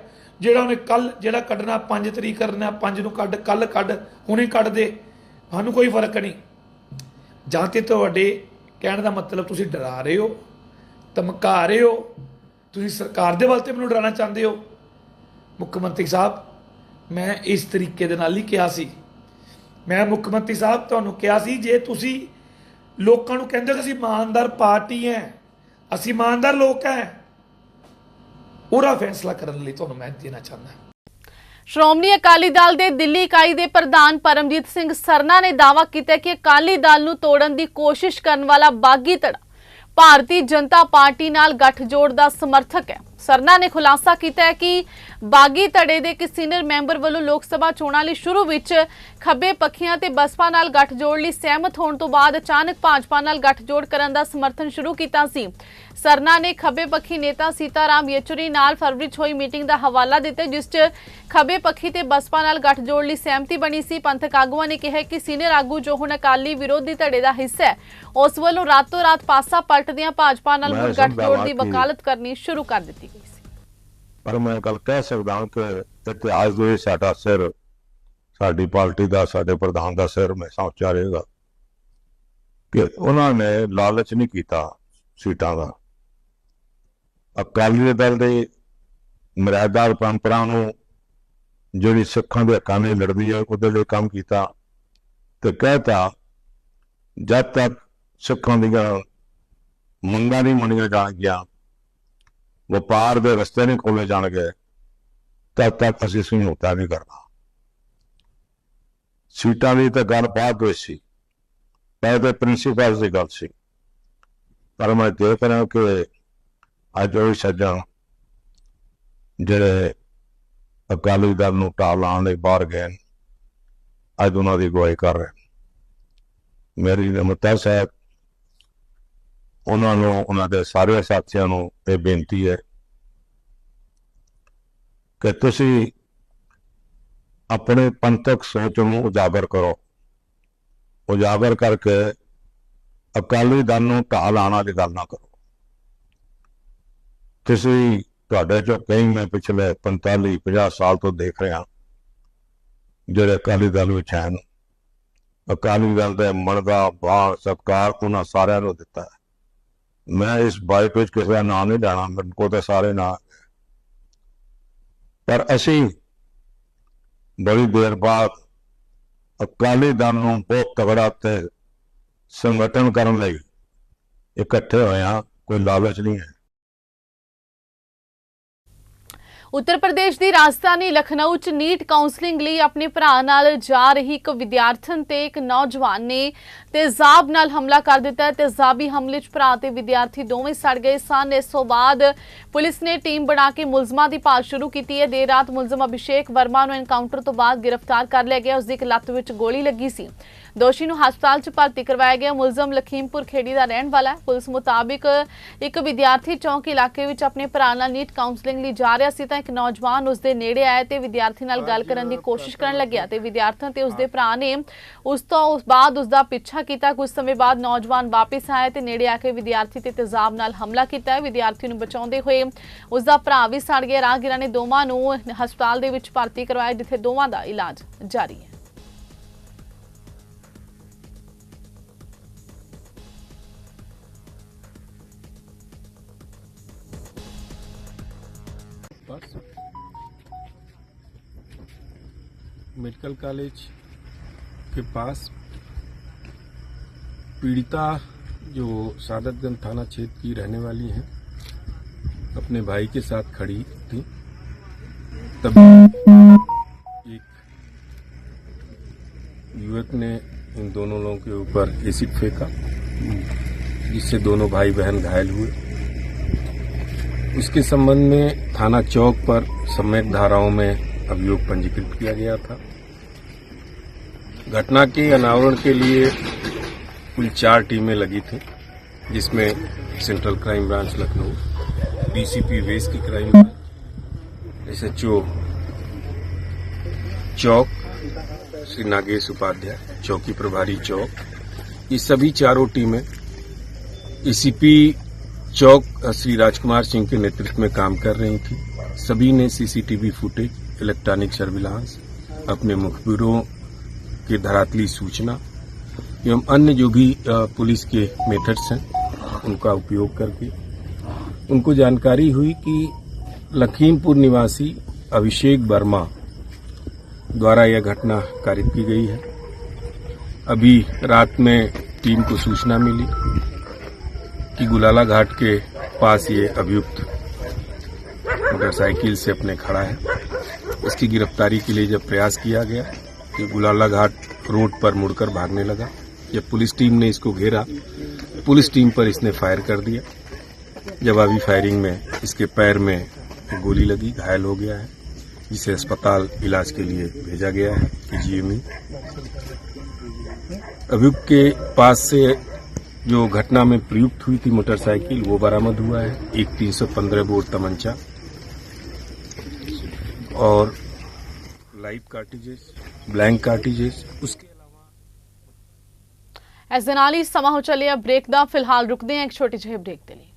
ਜਿਹੜਾ ਉਹਨੇ ਕੱਲ ਜਿਹੜਾ ਕੱਢਣਾ 5 ਤਰੀਕ ਕਰਨਾ 5 ਨੂੰ ਕੱਢ ਕੱਲ ਕੱਢ, ਹੁਣੇ ਕੱਢ ਦੇ। ਸਾਨੂੰ ਕੋਈ ਫ਼ਰਕ ਨਹੀਂ। ਜਾਂ ਤੇ ਤੁਹਾਡੇ ਕਹਿਣ ਦਾ ਮਤਲਬ ਤੁਸੀਂ ਡਰਾ ਰਹੇ ਹੋ, ਧਮਕਾ ਰਹੇ ਹੋ, ਤੁਸੀਂ ਸਰਕਾਰ ਦੇ ਵੱਲ ਤੇ ਮੈਨੂੰ ਡਰਾਉਣਾ ਚਾਹੁੰਦੇ ਹੋ। ਮੁੱਖ ਮੰਤਰੀ ਸਾਹਿਬ, ਮੈਂ ਇਸ ਤਰੀਕੇ ਦੇ ਨਾਲ ਹੀ ਕਿਹਾ ਸੀ। ਮੈਂ ਮੁੱਖ ਮੰਤਰੀ ਸਾਹਿਬ ਤੁਹਾਨੂੰ ਕਿਹਾ ਸੀ, ਜੇ ਤੁਸੀਂ ਲੋਕਾਂ ਨੂੰ ਕਹਿੰਦੇ ਹੋ ਕਿ ਅਸੀਂ ਇਮਾਨਦਾਰ ਪਾਰਟੀ ਹੈ, ਅਸੀਂ ਇਮਾਨਦਾਰ ਲੋਕ ਹੈ ਉਹਦਾ ਫੈਸਲਾ ਕਰਨ ਲਈ ਤੁਹਾਨੂੰ ਮੈਂ ਦੇਣਾ ਚਾਹੁੰਦਾ ਸ਼੍ਰੋਮਣੀ ਅਕਾਲੀ ਦਲ ਦੇ ਦਿੱਲੀ ਇਕਾਈ ਦੇ ਪ੍ਰਧਾਨ ਪਰਮਜੀਤ ਸਿੰਘ ਸਰਨਾ ਨੇ ਦਾਅਵਾ ਕੀਤਾ ਕਿ ਅਕਾਲੀ ਦਲ ਨੂੰ ਤੋੜਨ ਦੀ ਕੋਸ਼ਿਸ਼ ਕਰਨ ਵਾਲਾ ਬਾਗੀ ਧੜਾ ਭਾਰਤੀ ਜਨਤਾ ਪਾਰਟੀ ਨਾਲ ਗੱਠਜੋੜ ਦਾ ਸਮਰਥਕ ਹੈ। ਸਰਨਾ ਨੇ ਖੁਲਾਸਾ ਕੀਤਾ ਹੈ ਕਿ ਬਾਗੀ ਧੜੇ ਦੇ ਇੱਕ ਸੀਨੀਅਰ ਮੈਂਬਰ ਵੱਲੋਂ ਲੋਕ ਸਭਾ ਚੋਣਾਂ ਲਈ ਸ਼ੁਰੂ ਵਿੱਚ ਖੱਬੇ ਪੱਖੀਆਂ ਤੇ ਬਸਪਾ ਨਾਲ ਗੱਠਜੋੜ ਲਈ ਸਹਿਮਤ ਹੋਣ ਤੋਂ ਬਾਅਦ ਅਚਾਨਕ ਭਾਜਪਾ ਨਾਲ ਗੱਠਜੋੜ ਕਰਨ ਦਾ ਸਮਰਥਨ ਸ਼ੁਰੂ ਕੀਤਾ ਸੀ। ਸਰਨਾ ਨੇ ਖੱਬੇ ਪੱਖੀ ਨੇਤਾ ਸੀਤਾਰਾਮ ਯੇਚੁਰੀ ਨਾਲ ਫਰਵਰੀ 'ਚ ਹੋਈ ਮੀਟਿੰਗ ਦਾ ਹਵਾਲਾ ਦਿੱਤਾ ਜਿਸ 'ਚ ਖੱਬੇ ਪੱਖੀ ਤੇ ਬਸਪਾ ਨਾਲ ਗੱਠਜੋੜ ਲਈ ਸਹਿਮਤੀ ਬਣੀ ਸੀ। ਪੰਥਕ ਆਗੂਆਂ ਨੇ ਕਿਹਾ ਕਿ ਸੀਨੀਅਰ ਆਗੂ ਜੋ ਹੁਣ ਅਕਾਲੀ ਵਿਰੋਧੀ ਧੜੇ ਦਾ ਹਿੱਸਾ ਹੈ ਉਸ ਵੱਲੋਂ ਰਾਤੋਂ ਰਾਤ ਪਾਸਾ ਪਲਟਦਿਆਂ ਭਾਜਪਾ ਨਾਲ ਮੈਂ ਸਮਝਦਾ ਗੱਠਜੋੜ ਦੀ ਵਕਾਲਤ ਕਰਨੀ ਸ਼ੁਰੂ ਕਰ ਦਿੱਤੀ ਗਈ ਸੀ। ਪਰ ਮੈਂ ਗੱਲ ਕਹਿ ਸਕਦਾ ਹਾਂ ਕਿ ਇਤਿਹਾਸ ਦੇ ਸਾਡਾ ਸਿਰ ਸਾਡੀ ਪਾਰਟੀ ਦਾ ਸਾਡੇ ਪ੍ਰਧਾਨ ਦਾ ਸਿਰ ਹਮੇਸ਼ਾ ਉੱਚਾ ਰਹੇਗਾ ਕਿ ਉਹਨਾਂ ਨੇ ਲਾਲਚ ਨਹੀਂ ਕੀਤਾ ਸੀਟਾਂ ਦਾ। ਅਕਾਲੀ ਦਲ ਦੇ ਮਰਿਆਦਾ ਪਰੰਪਰਾ ਨੂੰ ਜਿਹੜੀ ਸਿੱਖਾਂ ਦੇ ਹੱਕਾਂ ਲਈ ਲੜਦੀ ਹੈ ਉਹਦੇ ਲਈ ਕੰਮ ਕੀਤਾ ਤੇ ਕਹਿਤਾ ਜਦ ਤੱਕ ਸਿੱਖਾਂ ਦੀਆਂ ਮੰਗਾਂ ਨਹੀਂ ਮੰਨੀਆਂ ਜਾਣਗੀਆਂ, ਵਪਾਰ ਦੇ ਰਸਤੇ ਨਹੀਂ ਖੋਲੇ ਜਾਣਗੇ, ਤਦ ਤੱਕ ਅਸੀਂ ਸਮਝੌਤਾ ਨਹੀਂ ਕਰਨਾ। ਸੀਟਾਂ ਦੀ ਤਾਂ ਗੱਲ ਬਾਅਦ ਵਿੱਚ ਸੀ। ਪਹਿਲੇ ਤਾਂ ਪ੍ਰਿੰਸੀਪਲ ਦੀ ਗੱਲ ਸੀ। ਪਰ ਮੈਂ ਦੇਖ ਰਿਹਾ ਕਿ ਅੱਜ ਉਹ ਸੱਜਣ ਜਿਹੜੇ ਅਕਾਲੀ ਦਲ ਨੂੰ ਢਾਹ ਲਾਉਣ ਲਈ ਬਾਹਰ ਗਏ ਅੱਜ ਉਹਨਾਂ ਦੀ ਅਗਵਾਈ ਕਰ ਰਹੇ ਮੇਰੀ ਨਮਤਾ ਸਾਹਿਬ, ਉਹਨਾਂ ਨੂੰ, ਉਹਨਾਂ ਦੇ ਸਾਰੇ ਸਾਥੀਆਂ ਨੂੰ ਇਹ ਬੇਨਤੀ ਹੈ ਕਿ ਤੁਸੀਂ ਆਪਣੇ ਪੰਥਕ ਸੋਚ ਨੂੰ ਉਜਾਗਰ ਕਰੋ। ਉਜਾਗਰ ਕਰਕੇ ਅਕਾਲੀ ਦਲ ਨੂੰ ਢਾਹ ਲਾਉਣ ਵਾਲੀ ਗੱਲ ਨਾ ਕਰੋ। ਤੁਸੀਂ ਤੁਹਾਡੇ ਚੋਂ ਕਈ ਮੈਂ ਪਿਛਲੇ 45 50 ਸਾਲ ਤੋਂ ਦੇਖ ਰਿਹਾ ਜਿਹੜੇ ਅਕਾਲੀ ਦਲ ਵਿੱਚ ਹਨ। ਅਕਾਲੀ ਦਲ ਦੇ ਮਨ ਦਾ ਬਾਣ ਸਤਕਾਰ ਉਹਨਾਂ ਸਾਰਿਆਂ ਨੂੰ ਦਿੱਤਾ ਹੈ। ਮੈਂ ਇਸ ਬਾਈਕ ਵਿੱਚ ਕਿਸੇ ਦਾ ਨਾਮ ਨਹੀਂ ਲੈਣਾ, ਮੇਰੇ ਕੋਲ ਤਾਂ ਸਾਰੇ ਨਾਂ ਪਰ ਅਸੀਂ ਬੜੀ ਦੇਰ ਬਾਅਦ ਅਕਾਲੀ ਦਲ ਨੂੰ ਬਹੁਤ ਤਗੜਾ ਤੇ ਸੰਗਠਨ ਕਰਨ ਲਈ ਇਕੱਠੇ ਹੋਏ ਹਾਂ, ਕੋਈ ਲਾਲਚ ਨਹੀਂ ਹੈ। ਉੱਤਰ ਪ੍ਰਦੇਸ਼ ਦੀ ਰਾਜਧਾਨੀ ਲਖਨਊ 'ਚ ਨੀਟ ਕਾਉਂਸਲਿੰਗ ਲਈ ਆਪਣੇ ਭਰਾ ਨਾਲ ਜਾ ਰਹੀ ਇੱਕ ਵਿਦਿਆਰਥਣ ਤੇ ਇੱਕ ਨੌਜਵਾਨ ਨੇ ਤੇਜ਼ਾਬ ਨਾਲ ਹਮਲਾ ਕਰ ਦਿੱਤਾ। ਤੇਜ਼ਾਬੀ ਹਮਲੇ 'ਚ ਭਰਾ ਤੇ ਵਿਦਿਆਰਥੀ ਦੋਵੇਂ ਸੜ ਗਏ ਸਨ। ਇਸ ਤੋਂ ਬਾਅਦ ਪੁਲਿਸ ਨੇ ਟੀਮ ਬਣਾ ਕੇ ਮੁਲਜ਼ਮਾਂ ਦੀ ਭਾਲ ਸ਼ੁਰੂ ਕੀਤੀ ਹੈ। ਦੇਰ ਰਾਤ ਮੁਲਜ਼ਮ ਅਭਿਸ਼ੇਕ ਵਰਮਾ ਨੂੰ ਐਨਕਾਊਂਟਰ ਤੋਂ ਬਾਅਦ ਗ੍ਰਿਫਤਾਰ ਕਰ ਲਿਆ ਗਿਆ। ਉਸ ਦੀ ਇੱਕ ਲੱਤ ਵਿੱਚ ਗੋਲੀ ਲੱਗੀ ਸੀ। ਦੋਸ਼ੀ ਨੂੰ ਹਸਪਤਾਲ 'ਚ ਭਰਤੀ ਕਰਵਾਇਆ ਗਿਆ। ਮੁਲਜ਼ਮ ਲਖੀਮਪੁਰ ਖੇੜੀ ਦਾ ਰਹਿਣ ਵਾਲਾ ਹੈ। ਪੁਲਿਸ ਮੁਤਾਬਿਕ ਇੱਕ ਵਿਦਿਆਰਥੀ ਚੌਂਕ ਇਲਾਕੇ ਵਿੱਚ ਆਪਣੇ ਭਰਾ ਨਾਲ ਨੀਟ ਕਾਉਂਸਲਿੰਗ ਲਈ ਜਾ ਰਿਹਾ ਸੀ ਤਾਂ ਇੱਕ ਨੌਜਵਾਨ ਉਸ ਦੇ ਨੇੜੇ ਆਇਆ ਤੇ ਵਿਦਿਆਰਥੀ ਨਾਲ ਗੱਲ ਕਰਨ ਦੀ ਕੋਸ਼ਿਸ਼ ਕਰਨ ਲੱਗਿਆ ਤੇ ਵਿਦਿਆਰਥਣ ਤੇ ਉਸ ਦੇ ਭਰਾ ਨੇ ਉਸ ਤੋਂ ਉਸ ਬਾਅਦ ਉਸ ਦਾ ਪਿੱਛਾ ਕੀਤਾ। ਕੁਝ ਸਮੇਂ ਬਾਅਦ ਨੌਜਵਾਨ ਵਾਪਸ ਆਇਆ ਤੇ ਨੇੜੇ ਆ ਕੇ ਵਿਦਿਆਰਥੀ ਤੇ ਤੇਜ਼ਾਬ ਨਾਲ ਹਮਲਾ ਕੀਤਾ ਵਿਦਿਆਰਥੀ ਨੂੰ ਬਚਾਉਂਦੇ ਹੋਏ ਉਸ ਦਾ ਭਰਾ ਵੀ ਸੜ ਗਿਆ। ਰਾਹਗੀਰਾਂ ਨੇ ਦੋਵਾਂ ਨੂੰ ਹਸਪਤਾਲ ਦੇ ਵਿੱਚ ਭਰਤੀ ਕਰਵਾਇਆ ਜਿੱਥੇ ਦੋਵਾਂ ਦਾ ਇਲਾਜ ਜਾਰੀ ਹੈ। मेडिकल कॉलेज के पास पीड़िता जो सादतगंज थाना क्षेत्र की रहने वाली हैं, अपने भाई के साथ खड़ी थी। तभी एक युवक ने इन दोनों लोगों के ऊपर एसिड फेंका, जिससे दोनों भाई बहन घायल हुए। उसके संबंध में थाना चौक पर सम्यक धाराओं में अभियोग पंजीकृत किया गया था। घटना के अनावरण के लिए कुल चार टीमें लगी थी, जिसमें central crime branch Lucknow DCP west की crime branch, SHO Chowk, Shri Nagesh Upadhyay चौकी प्रभारी चौक, ये सभी चारों टीमें एसीपी चौक, श्री राजकुमार सिंह के नेतृत्व में काम कर रही थी। सभी ने सीसीटीवी फुटेज इलेक्ट्रॉनिक सर्विलांस अपने मुखबिरों की धरातली सूचना, एवं अन्य जो भी पुलिस के मेथड्स हैं, उनका उपयोग करके। उनको जानकारी हुई कि लखीमपुर निवासी अभिषेक वर्मा द्वारा यह घटना कारित की गई है। अभी रात में टीम को सूचना मिली कि गुलाला घाट के पास ये अभियुक्त मोटरसाइकिल से अपने खड़ा है। इसकी गिरफ्तारी के लिए जब प्रयास किया गया ये गुलाला घाट रोड पर मुड़कर भागने लगा। जब पुलिस टीम ने इसको घेरा, पुलिस टीम पर इसने फायर कर दिया। जवाबी फायरिंग में इसके पैर में गोली लगी, घायल हो गया है, जिसे अस्पताल इलाज के लिए भेजा गया है पीजीएमई अभियुक्त के पास से जो घटना में प्रयुक्त हुई थी मोटरसाइकिल, वो बरामद हुआ है। एक 315 बोर तमंचा। और लाइव कार्टिजेस ब्लैंक कार्टिजेस उसके अलावा ऐसे समा हो चलिए ब्रेक दा फ़िलहाल रुकते दें एक छोटे जे ब्रेक के लिए।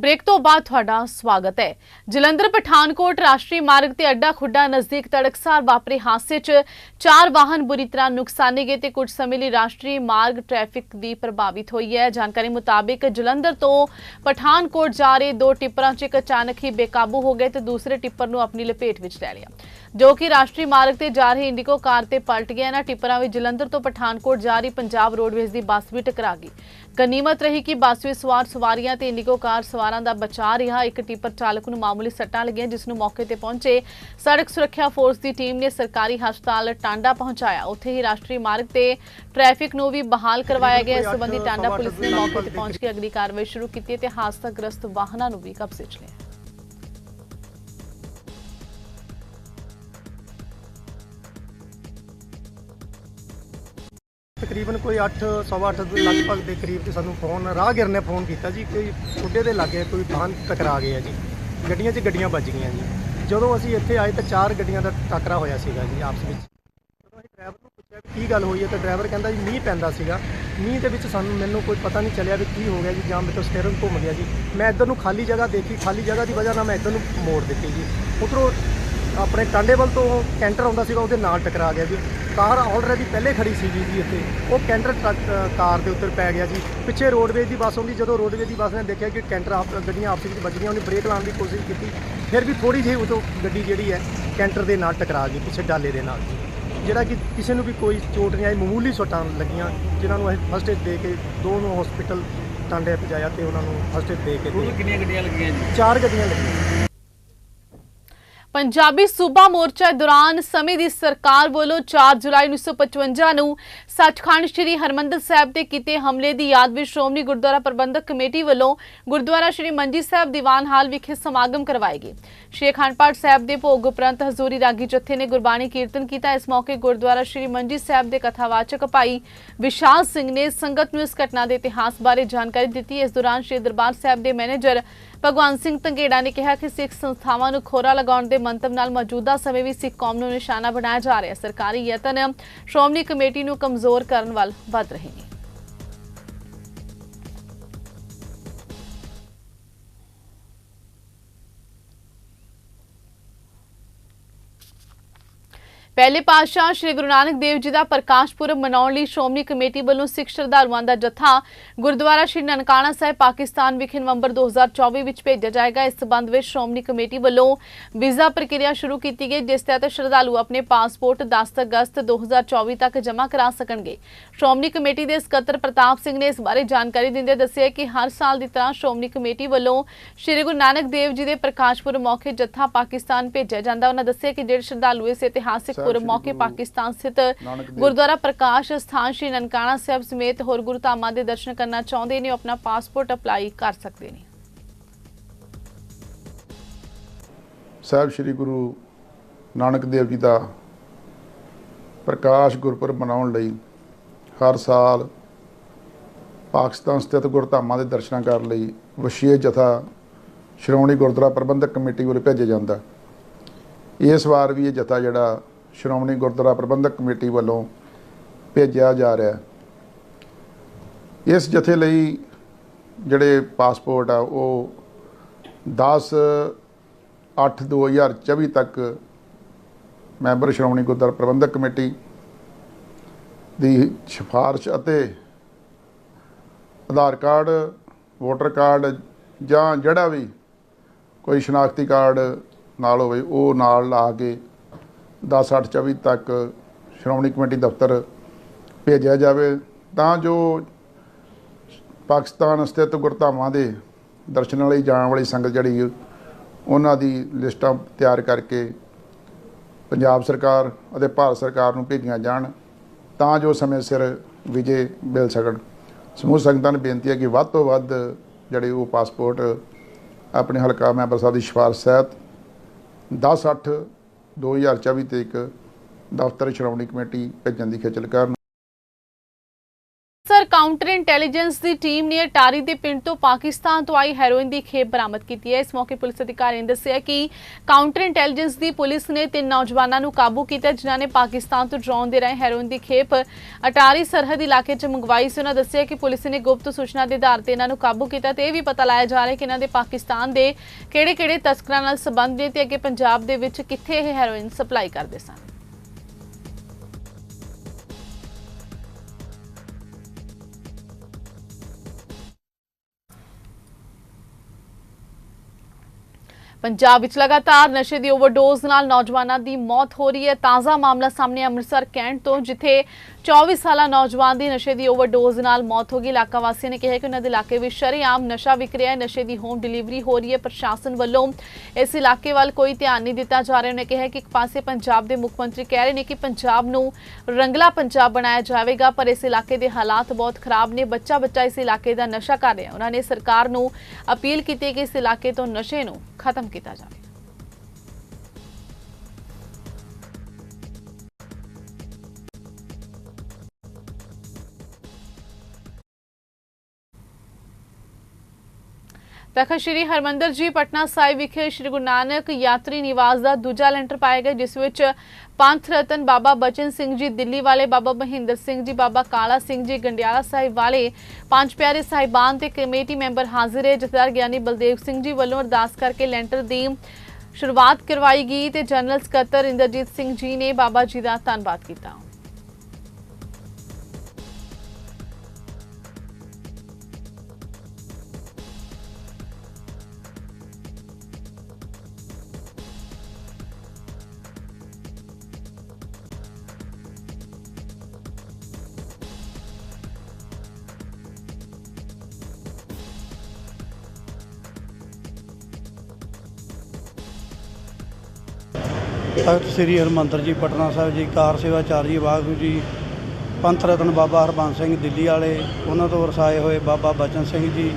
ਬ੍ਰੇਕ ਤੋਂ ਬਾਅਦ ਤੁਹਾਡਾ ਸਵਾਗਤ ਹੈ। ਜਲੰਧਰ, ਪਠਾਨਕੋਟ ਰਾਸ਼ਟਰੀ ਮਾਰਗ ਤੇ ਅੱਡਾ ਖੁੱਡਾ ਨਜ਼ਦੀਕ ਤੜਕਸਾਰ ਵਾਪਰੇ ਹਾਦਸੇ 'ਚ ਚਾਰ ਵਾਹਨ ਬੁਰੀ ਤਰ੍ਹਾਂ ਨੁਕਸਾਨੇ ਗਏ ਤੇ ਕੁਝ ਸਮੇਂ ਲਈ ਰਾਸ਼ਟਰੀ ਮਾਰਗ ਟ੍ਰੈਫਿਕ ਦੀ ਪ੍ਰਭਾਵਿਤ ਹੋਈ ਹੈ। ਜਾਣਕਾਰੀ ਮੁਤਾਬਿਕ ਜਲੰਧਰ ਤੋਂ ਪਠਾਨਕੋਟ ਜਾ ਰਹੇ ਦੋ ਟਿੱਪਰਾਂ 'ਚ ਇੱਕ ਅਚਾਨਕ ਹੀ ਬੇਕਾਬੂ ਹੋ ਗਏ ਤੇ ਦੂਸਰੇ ਟਿੱਪਰ ਨੂੰ ਆਪਣੀ ਲਪੇਟ ਵਿੱਚ ਲੈ ਲਿਆ। ਜੋ ਕਿ ਰਾਸ਼ਟਰੀ ਮਾਰਗ ਤੇ ਜਾ ਰਹੀ ਇੰਡੀਗੋ ਕਾਰ ਤੇ ਪਲਟ ਗਿਆ। ਇਹਨਾਂ ਟਿੱਪਰਾਂ ਵਿੱਚ ਜਲੰਧਰ ਤੋਂ ਪਠਾਨਕੋਟ ਜਾ ਰਹੀ ਪੰਜਾਬ ਰੋਡਵੇਜ਼ ਦੀ ਬੱਸ ਵੀ ਟਕਰਾ ਗਈ। ਗਨੀਮਤ ਰਹੀ ਕਿ ਬੱਸ ਵਿੱਚ ਸਵਾਰ ਸਵਾਰੀਆਂ ਤੇ ਇੰਡੀਗੋ ਕਾਰ ਸਵਾਰਾਂ ਦਾ ਬਚਾਅ ਰਿਹਾ। ਇੱਕ ਟਿੱਪਰ ਚਾਲਕ ਨੂੰ ਮਾਮੂਲੀ ਸੱਟਾਂ ਲੱਗੀਆਂ ਜਿਸ ਨੂੰ ਮੌਕੇ ਤੇ ਪਹੁੰਚੇ ਸੜਕ ਸੁਰੱਖਿਆ ਫੋਰਸ ਦੀ ਟੀਮ ਨੇ ਸਰਕਾਰੀ ਹਸਪਤਾਲ ਟਾਂਡਾ ਪਹੁੰਚਾਇਆ। ਉੱਥੇ ਹੀ ਰਾਸ਼ਟਰੀ ਮਾਰਗ ਤੇ ਟ੍ਰੈਫਿਕ ਨੂੰ ਵੀ ਬਹਾਲ ਕਰਵਾਇਆ ਗਿਆ। ਇਸ ਸੰਬੰਧੀ ਟਾਂਡਾ ਪੁਲਿਸ ਨੇ ਮੌਕੇ ਤੇ ਪਹੁੰਚ ਕੇ ਅਗਲੀ ਕਾਰਵਾਈ ਸ਼ੁਰੂ ਕੀਤੀ। ਤੇ ਹਾਦਸਾਗ੍ਰਸਤ ਵਾਹਨਾਂ ਨੂੰ ਵੀ ਕਬਜ਼ੇ 'ਚ ਲਿਆ। ਤਕਰੀਬਨ ਕੋਈ 8 ਸਵਾ ਅੱਠ ਦੇ ਲਗਭਗ ਦੇ ਕਰੀਬ ਤੇ ਸਾਨੂੰ ਫੋਨ, ਰਾਹਗੀਰ ਨੇ ਫੋਨ ਕੀਤਾ ਜੀ, ਕੋਈ ਖੁੱਡੇ ਦੇ ਲਾਗੇ ਕੋਈ ਵਾਹਨ ਟਕਰਾ ਗਿਆ ਜੀ। ਗੱਡੀਆਂ 'ਚ ਗੱਡੀਆਂ ਵੱਜ ਗਈਆਂ ਜੀ। ਜਦੋਂ ਅਸੀਂ ਇੱਥੇ ਆਏ ਤਾਂ ਚਾਰ ਗੱਡੀਆਂ ਦਾ ਟੱਕਰਾ ਹੋਇਆ ਸੀਗਾ ਜੀ ਆਪਸ ਵਿੱਚ। ਜਦੋਂ ਅਸੀਂ ਡਰਾਈਵਰ ਨੂੰ ਪੁੱਛਿਆ ਵੀ ਕੀ ਗੱਲ ਹੋਈ ਹੈ ਤਾਂ ਡਰਾਈਵਰ ਕਹਿੰਦਾ ਜੀ ਮੀਂਹ ਪੈਂਦਾ ਸੀਗਾ। ਮੀਂਹ ਦੇ ਵਿੱਚ ਸਾਨੂੰ ਮੈਨੂੰ ਕੋਈ ਪਤਾ ਨਹੀਂ ਚੱਲਿਆ ਵੀ ਕੀ ਹੋ ਗਿਆ ਜੀ, ਜਾਂ ਮੇਰੇ ਤੋਂ ਸਟੀਅਰਿੰਗ ਘੁੰਮ ਗਿਆ ਜੀ। ਮੈਂ ਇੱਧਰ ਨੂੰ ਖਾਲੀ ਜਗ੍ਹਾ ਦੇਖੀ, ਖਾਲੀ ਜਗ੍ਹਾ ਦੀ ਵਜ੍ਹਾ ਨਾਲ ਮੈਂ ਇੱਧਰ ਨੂੰ ਮੋੜ ਦਿੱਤੀ ਜੀ। ਉਧਰੋਂ ਆਪਣੇ ਟਾਂਡੇ ਵੱਲ ਤੋਂ ਕੈਂਟਰ ਆਉਂਦਾ ਸੀਗਾ ਉਹਦੇ ਨਾਲ ਟਕਰਾ ਗਿਆ ਜੀ। ਕਾਰ ਆਲਰੇਡੀ ਪਹਿਲੇ ਖੜੀ ਸੀਗੀ ਜੀ ਇੱਥੇ। ਉਹ ਕੈਂਟਰ ਟਰੱਕ ਕਾਰ ਦੇ ਉੱਤੇ ਪੈ ਗਿਆ ਜੀ। ਪਿੱਛੇ ਰੋਡਵੇਜ਼ ਦੀ ਬੱਸ ਆਉਂਦੀ ਜਦੋਂ ਰੋਡਵੇਜ਼ ਦੀ ਬੱਸ ਨੇ ਦੇਖਿਆ ਕਿ ਕੈਂਟਰ ਆਪ ਗੱਡੀਆਂ ਆਪਸ ਵਿੱਚ ਵੱਜ ਗਈਆਂ ਉਹਨੇ ਬ੍ਰੇਕ ਲਾਉਣ ਦੀ ਕੋਸ਼ਿਸ਼ ਕੀਤੀ। ਫਿਰ ਵੀ ਥੋੜੀ ਜਿਹੀ ਉਤੋਂ ਗੱਡੀ ਜਿਹੜੀ ਹੈ ਕੈਂਟਰ ਦੇ ਨਾਲ ਟਕਰਾ ਗਈ ਪਿੱਛੇ ਡਾਲੇ ਦੇ ਨਾਲ ਜਿਹੜਾ ਕਿ ਕਿਸੇ ਨੂੰ ਵੀ ਕੋਈ ਚੋਟ ਨਹੀਂ ਆਈ ਮਾਮੂਲੀ ਸੱਟਾਂ ਲੱਗੀਆਂ ਜਿਨ੍ਹਾਂ ਨੂੰ ਅਸੀਂ ਫਸਟ ਏਡ ਦੇ ਕੇ ਦੋ ਨੂੰ ਹਸਪੀਟਲ ਟਾਂਡੇ ਪਹੁੰਚਾਇਆ ਤੇ ਉਹਨਾਂ ਨੂੰ ਫਸਟ ਏਡ ਦੇ ਕੇ ਕਿੰਨੀਆਂ ਗੱਡੀਆਂ ਲੱਗੀਆਂ ਜੀ? ਚਾਰ ਗੱਡੀਆਂ ਲੱਗੀਆਂ। ਪੰਜਾਬੀ ਸੂਬਾ ਮੋਰਚਾ ਦੌਰਾਨ ਸਮੇਂ ਦੀ ਸਰਕਾਰ ਵੱਲੋਂ 4 ਜੁਲਾਈ 1955 ਨੂੰ ਸੱਚਖੰਡ ਸ੍ਰੀ ਹਰਮੰਦਰ ਸਾਹਿਬ ਤੇ ਕੀਤੇ ਹਮਲੇ ਦੀ ਯਾਦ ਵਿੱਚ ਸ਼੍ਰੋਮਣੀ ਗੁਰਦੁਆਰਾ ਪ੍ਰਬੰਧਕ ਕਮੇਟੀ ਵੱਲੋਂ ਗੁਰਦੁਆਰਾ ਸ੍ਰੀ ਮੰਜੀ ਸਾਹਿਬ ਦੀਵਾਨ ਹਾਲ ਵਿਖੇ ਸਮਾਗਮ ਕਰਵਾਏ ਗਏ। ਸ਼੍ਰੀ ਅਖੰਡ ਪਾਠ ਸਾਹਿਬ ਦੇ ਭੋਗ ਉਪਰੰਤ ਹਜ਼ੂਰੀ ਰਾਗੀ ਜਥੇ ਨੇ ਗੁਰਬਾਣੀ ਕੀਰਤਨ ਕੀਤਾ। ਇਸ ਮੌਕੇ ਗੁਰਦੁਆਰਾ ਸ੍ਰੀ ਮੰਜੀ ਸਾਹਿਬ ਦੇ ਕਥਾਵਾਚਕ ਭਾਈ ਵਿਸ਼ਾਲ ਸਿੰਘ ਨੇ ਸੰਗਤ ਨੂੰ ਇਸ ਘਟਨਾ ਦੇ ਇਤਿਹਾਸ ਬਾਰੇ ਜਾਣਕਾਰੀ ਦਿੱਤੀ। ਇਸ ਦੌਰਾਨ ਸ਼੍ਰੀ ਦਰਬਾਰ ਸਾਹਿਬ ਦੇ ਮੈਨੇਜਰ ਭਗਵੰਤ ਸਿੰਘ ਤੰਗੇੜਾ ਨੇ ਕਿਹਾ ਕਿ ਸਿੱਖ ਸੰਸਥਾਵਾਂ ਨੂੰ ਖੋਰਾ ਲਗਾਉਣ ਦੇ ਮੰਤਵ ਨਾਲ ਮੌਜੂਦਾ ਸਮੇਂ ਵੀ ਸਿੱਖ ਕੌਮ ਨੂੰ ਨਿਸ਼ਾਨਾ ਬਣਾਇਆ ਜਾ ਰਿਹਾ ਸਰਕਾਰੀ ਯਤਨ ਸ਼੍ਰੋਮਣੀ ਕਮੇਟੀ ਨੂੰ ਕਮਜ਼ੋਰ ਕਰਨ ਵੱਲ ਵੱਧ ਰਹੇ ਨੇ। ਪਹਿਲੇ ਪਾਤਸ਼ਾਹ ਸ੍ਰੀ ਗੁਰੂ ਨਾਨਕ ਦੇਵ ਜੀ ਦਾ ਪ੍ਰਕਾਸ਼ ਪੁਰਬ ਮਨਾਉਣ ਲਈ ਸ਼੍ਰੋਮਣੀ ਕਮੇਟੀ ਵੱਲੋਂ ਸਿੱਖ ਸ਼ਰਧਾਲੂਆਂ ਦਾ ਜਥਾ ਗੁਰਦੁਆਰਾ ਸ੍ਰੀ ਨਨਕਾਣਾ ਸਾਹਿਬ, ਪਾਕਿਸਤਾਨ ਵਿਖੇ ਨਵੰਬਰ 2024 ਵਿੱਚ ਭੇਜਿਆ ਜਾਏਗਾ। ਇਸ ਸਬੰਧ ਵਿੱਚ ਸ਼੍ਰੋਮਣੀ ਕਮੇਟੀ ਵੱਲੋਂ ਵੀਜ਼ਾ ਪ੍ਰਕਿਰਿਆ ਸ਼ੁਰੂ ਕੀਤੀ ਗਈ, ਜਿਸ ਤਹਿਤ ਸ਼ਰਧਾਲੂ ਆਪਣੇ ਪਾਸਪੋਰਟ 10 ਅਗਸਤ 2024 ਤੱਕ ਜਮ੍ਹਾਂ ਕਰਾ ਸਕਣਗੇ। ਸ਼੍ਰੋਮਣੀ ਕਮੇਟੀ ਦੇ ਸਕੱਤਰ ਪ੍ਰਤਾਪ ਸਿੰਘ ਨੇ ਇਸ ਬਾਰੇ ਜਾਣਕਾਰੀ ਦਿੰਦੇ ਦੱਸਿਆ ਕਿ ਹਰ ਸਾਲ ਦੀ ਤਰ੍ਹਾਂ ਸ਼੍ਰੋਮਣੀ ਕਮੇਟੀ ਵੱਲੋਂ ਸ੍ਰੀ ਗੁਰੂ ਨਾਨਕ ਦੇਵ ਜੀ ਦੇ ਪ੍ਰਕਾਸ਼ ਪੁਰਬ ਮੌਕੇ ਜਥਾ ਪਾਕਿਸਤਾਨ ਭੇਜਿਆ ਜਾਂਦਾ। ਉਹਨਾਂ ਦੱਸਿਆ ਕਿ ਜਿਹੜੇ ਸ਼ਰਧਾਲੂ ਇਸ ਇਤਿਹਾਸਿਕ ਪੁਰਬ ਮੌਕੇ ਪਾਕਿਸਤਾਨ ਸਥਿਤ ਗੁਰਦੁਆਰਾ ਪ੍ਰਕਾਸ਼ ਸਥਾਨ ਸ਼੍ਰੀ ਨਨਕਾਣਾ ਸਾਹਿਬ ਸਮੇਤ ਹੋਰ ਗੁਰੂ ਧਾਮਾਂ ਦੇ ਦਰਸ਼ਨ ਕਰਨਾ ਚਾਹੁੰਦੇ ਨੇ ਆਪਣਾ ਪਾਸਪੋਰਟ ਅਪਲਾਈ ਕਰ ਸਕਦੇ ਨੇ। ਸਾਹਿਬ ਸ੍ਰੀ ਗੁਰੂ ਨਾਨਕ ਦੇਵ ਜੀ ਦਾ ਪ੍ਰਕਾਸ਼ ਗੁਰਪੁਰਬ ਮਨਾਉਣ ਲਈ ਹਰ ਸਾਲ ਪਾਕਿਸਤਾਨ ਸਥਿਤ ਗੁਰਧਾਮਾਂ ਦੇ ਦਰਸ਼ਨਾਂ ਕਰਨ ਲਈ ਵਿਸ਼ੇਸ਼ ਜਥਾ ਸ਼੍ਰੋਮਣੀ ਗੁਰਦੁਆਰਾ ਪ੍ਰਬੰਧਕ ਕਮੇਟੀ ਵੱਲੋਂ ਭੇਜਿਆ ਜਾਂਦਾ। ਇਸ ਵਾਰ ਵੀ ਇਹ ਜਥਾ ਜਿਹੜਾ ਸ਼੍ਰੋਮਣੀ ਗੁਰਦੁਆਰਾ ਪ੍ਰਬੰਧਕ ਕਮੇਟੀ ਵੱਲੋਂ ਭੇਜਿਆ ਜਾ ਰਿਹਾ ਇਸ ਜਥੇ ਲਈ ਜਿਹੜੇ ਪਾਸਪੋਰਟ ਆ, ਉਹ 10 8 2024 ਤੱਕ ਮੈਂਬਰ ਸ਼੍ਰੋਮਣੀ ਗੁਰਦੁਆਰਾ ਪ੍ਰਬੰਧਕ ਕਮੇਟੀ ਦੀ ਸਿਫਾਰਿਸ਼ ਅਤੇ ਆਧਾਰ ਕਾਰਡ, ਵੋਟਰ ਕਾਰਡ ਜਾਂ ਜਿਹੜਾ ਵੀ ਕੋਈ ਸ਼ਨਾਖਤੀ ਕਾਰਡ ਨਾਲ ਹੋਵੇ, ਉਹ ਨਾਲ ਲਾ ਕੇ 10 8 24 ਤੱਕ ਸ਼੍ਰੋਮਣੀ ਕਮੇਟੀ ਦਫ਼ਤਰ ਭੇਜਿਆ ਜਾਵੇ, ਤਾਂ ਜੋ ਪਾਕਿਸਤਾਨ ਸਥਿਤ ਗੁਰਧਾਮਾਂ ਦੇ ਦਰਸ਼ਨਾਂ ਲਈ ਜਾਣ ਵਾਲੀ ਸੰਗਤ ਜਿਹੜੀ ਉਹਨਾਂ ਦੀ ਲਿਸਟਾਂ ਤਿਆਰ ਕਰਕੇ ਪੰਜਾਬ ਸਰਕਾਰ ਅਤੇ ਭਾਰਤ ਸਰਕਾਰ ਨੂੰ ਭੇਜੀਆਂ ਜਾਣ, ਤਾਂ ਜੋ ਸਮੇਂ ਸਿਰ ਵਿਜੇ ਮਿਲ ਸਕਣ। ਸਮੂਹ ਸੰਗਤਾਂ ਨੂੰ ਬੇਨਤੀ ਹੈ ਕਿ ਵੱਧ ਤੋਂ ਵੱਧ ਜਿਹੜੇ ਉਹ ਪਾਸਪੋਰਟ, ਆਪਣੇ ਹਲਕਾ ਮੈਂਬਰ ਸਾਹਿਬ ਦੀ ਸਿਫਾਰਿਸ਼ ਸਹਿਤ 10 8 2024 ਇੱਕ ਦਫ਼ਤਰ ਸ਼੍ਰੋਮਣੀ ਕਮੇਟੀ ਭੇਜਣ ਦੀ ਖੇਚਲ ਕਰਨ ਕਾਊਂਟਰ ਇੰਟੈਲੀਜੈਂਸ ਦੀ ਟੀਮ ਨੇ ਅਟਾਰੀ ਦੇ ਪਿੰਡ ਤੋਂ ਪਾਕਿਸਤਾਨ ਤੋਂ ਆਈ ਹੈਰੋਇਨ ਦੀ ਖੇਪ ਬਰਾਮਦ ਕੀਤੀ ਹੈ। ਇਸ ਮੌਕੇ ਪੁਲਿਸ ਅਧਿਕਾਰੀ ਨੇ ਦੱਸਿਆ ਕਿ ਕਾਊਂਟਰ ਇੰਟੈਲੀਜੈਂਸ ਦੀ ਪੁਲਿਸ ਨੇ ਤਿੰਨ ਨੌਜਵਾਨਾਂ ਨੂੰ ਕਾਬੂ ਕੀਤਾ, ਜਿਨ੍ਹਾਂ ਨੇ ਪਾਕਿਸਤਾਨ ਤੋਂ ਡਰਾਉਣ ਦੇ ਰਾਹੀਂ ਹੈਰੋਇਨ ਦੀ ਖੇਪ ਅਟਾਰੀ ਸਰਹੱਦ ਇਲਾਕੇ 'ਚ ਮੰਗਵਾਈ ਸੀ। ਉਹਨਾਂ ਦੱਸਿਆ ਕਿ ਪੁਲਿਸ ਨੇ ਗੁਪਤ ਸੂਚਨਾ ਦੇ ਆਧਾਰ ਤੇ ਇਹਨਾਂ ਨੂੰ ਕਾਬੂ ਕੀਤਾ ਤੇ ਇਹ ਵੀ ਪਤਾ ਲਾਇਆ ਜਾ ਰਿਹਾ ਕਿ ਇਹਨਾਂ ਦੇ ਪਾਕਿਸਤਾਨ ਦੇ ਕਿਹੜੇ-ਕਿਹੜੇ ਤਸਕਰਾਂ ਨਾਲ ਸੰਬੰਧ ਨੇ ਤੇ ਅੱਗੇ ਪੰਜਾਬ ਦੇ ਵਿੱਚ ਕਿੱਥੇ ਇਹ ਹੈਰੋਇਨ ਸਪਲਾਈ ਕਰਦੇ ਸਨ। ਪੰਜਾਬ ਵਿੱਚ ਲਗਾਤਾਰ ਨਸ਼ੇ ਦੀ ਓਵਰਡੋਜ਼ ਨਾਲ ਨੌਜਵਾਨਾਂ ਦੀ ਮੌਤ ਹੋ ਰਹੀ ਹੈ। ਤਾਜ਼ਾ ਮਾਮਲਾ ਸਾਹਮਣੇ ਅੰਮ੍ਰਿਤਸਰ ਕੈਂਟ ਤੋਂ, ਜਿੱਥੇ 24 ਸਾਲਾ ਨੌਜਵਾਨ ਦੀ ਨਸ਼ੇ ਦੀ ਓਵਰਡੋਜ਼ ਨਾਲ ਮੌਤ ਹੋ ਗਈ। ਇਲਾਕਾ ਵਾਸੀਆਂ ਨੇ ਕਿਹਾ ਕਿ ਉਹਨਾਂ ਦੇ ਇਲਾਕੇ ਵਿੱਚ ਸ਼ਰੇਆਮ ਨਸ਼ਾ ਵਿਕ ਰਿਹਾ ਹੈ, ਨਸ਼ੇ ਦੀ ਹੋਮ ਡਿਲੀਵਰੀ ਹੋ ਰਹੀ ਹੈ ਪ੍ਰਸ਼ਾਸਨ ਵੱਲੋਂ। ਇਸ ਇਲਾਕੇ ਵੱਲ ਕੋਈ ਧਿਆਨ ਨਹੀਂ ਦਿੱਤਾ ਜਾ ਰਿਹਾ। ਉਹਨੇ ਕਿਹਾ ਕਿ ਇੱਕ ਪਾਸੇ ਪੰਜਾਬ ਦੇ ਮੁੱਖ ਮੰਤਰੀ ਕਹਿ ਰਹੇ ਨੇ ਕਿ ਪੰਜਾਬ ਨੂੰ ਰੰਗਲਾ ਪੰਜਾਬ ਬਣਾਇਆ ਜਾਵੇਗਾ, ਪਰ ਇਸ ਇਲਾਕੇ ਦੇ ਹਾਲਾਤ ਬਹੁਤ ਖਰਾਬ ਨੇ। ਬੱਚਾ ਬੱਚਾ ਇਸ ਇਲਾਕੇ ਦਾ ਨਸ਼ਾ ਕਰ ਰਿਹਾ ਉਹਨਾਂ ਨੇ ਸਰਕਾਰ ਨੂੰ ਅਪੀਲ ਕੀਤੀ ਕਿ ਇਸ ਇਲਾਕੇ ਤੋਂ ਨਸ਼ੇ ਨੂੰ ਖਤਮ ਕੀਤਾ ਜਾਵੇ। ਤਖਤ ਸ੍ਰੀ ਹਰਮੰਦਰ ਜੀ ਪਟਨਾ ਸਾਹਿਬ ਵਿਖੇ ਸ੍ਰੀ ਗੁਰੂ ਨਾਨਕ ਯਾਤਰੀ ਨਿਵਾਸ ਦਾ ਦੂਜਾ ਲੈਂਟਰ ਪਾਇਆ ਗਿਆ, ਜਿਸ ਵਿੱਚ ਪੰਥ ਰਤਨ ਬਾਬਾ ਬਚਨ ਸਿੰਘ ਜੀ, ਦਿੱਲੀ ਵਾਲੇ ਬਾਬਾ ਮਹਿੰਦਰ ਸਿੰਘ ਜੀ, ਬਾਬਾ ਕਾਲਾ ਸਿੰਘ ਜੀ, ਗੰਡਿਆਲਾ ਸਾਹਿਬ ਵਾਲੇ ਪੰਜ ਪਿਆਰੇ ਸਾਹਿਬਾਨ ਤੇ ਕਮੇਟੀ ਮੈਂਬਰ ਹਾਜ਼ਰ ਹੈ ਜਥੇਦਾਰ ਗਿਆਨੀ ਬਲਦੇਵ ਸਿੰਘ ਜੀ ਵੱਲੋਂ ਅਰਦਾਸ ਕਰਕੇ ਲੈਂਟਰ ਦੀ ਸ਼ੁਰੂਆਤ ਕਰਵਾਈ ਗਈ ਤੇ ਜਨਰਲ ਸਕੱਤਰ ਇੰਦਰਜੀਤ ਸਿੰਘ ਜੀ ਨੇ ਬਾਬਾ ਜੀ ਦਾ ਧੰਨਵਾਦ ਕੀਤਾ। ਤਖਤ ਸ੍ਰੀ ਹਰਿਮੰਦਰ ਜੀ, ਪਟਨਾ ਸਾਹਿਬ ਜੀ, ਕਾਰ ਸੇਵਾ ਚਾਰੀ ਵਾਹਿਗੁਰੂ ਜੀ, ਪੰਥ ਰਤਨ ਬਾਬਾ ਹਰਬੰਸ ਸਿੰਘ, ਦਿੱਲੀ ਵਾਲੇ, ਉਹਨਾਂ ਤੋਂ ਵਰਸਾਏ ਹੋਏ ਬਾਬਾ ਬਚਨ ਸਿੰਘ ਜੀ,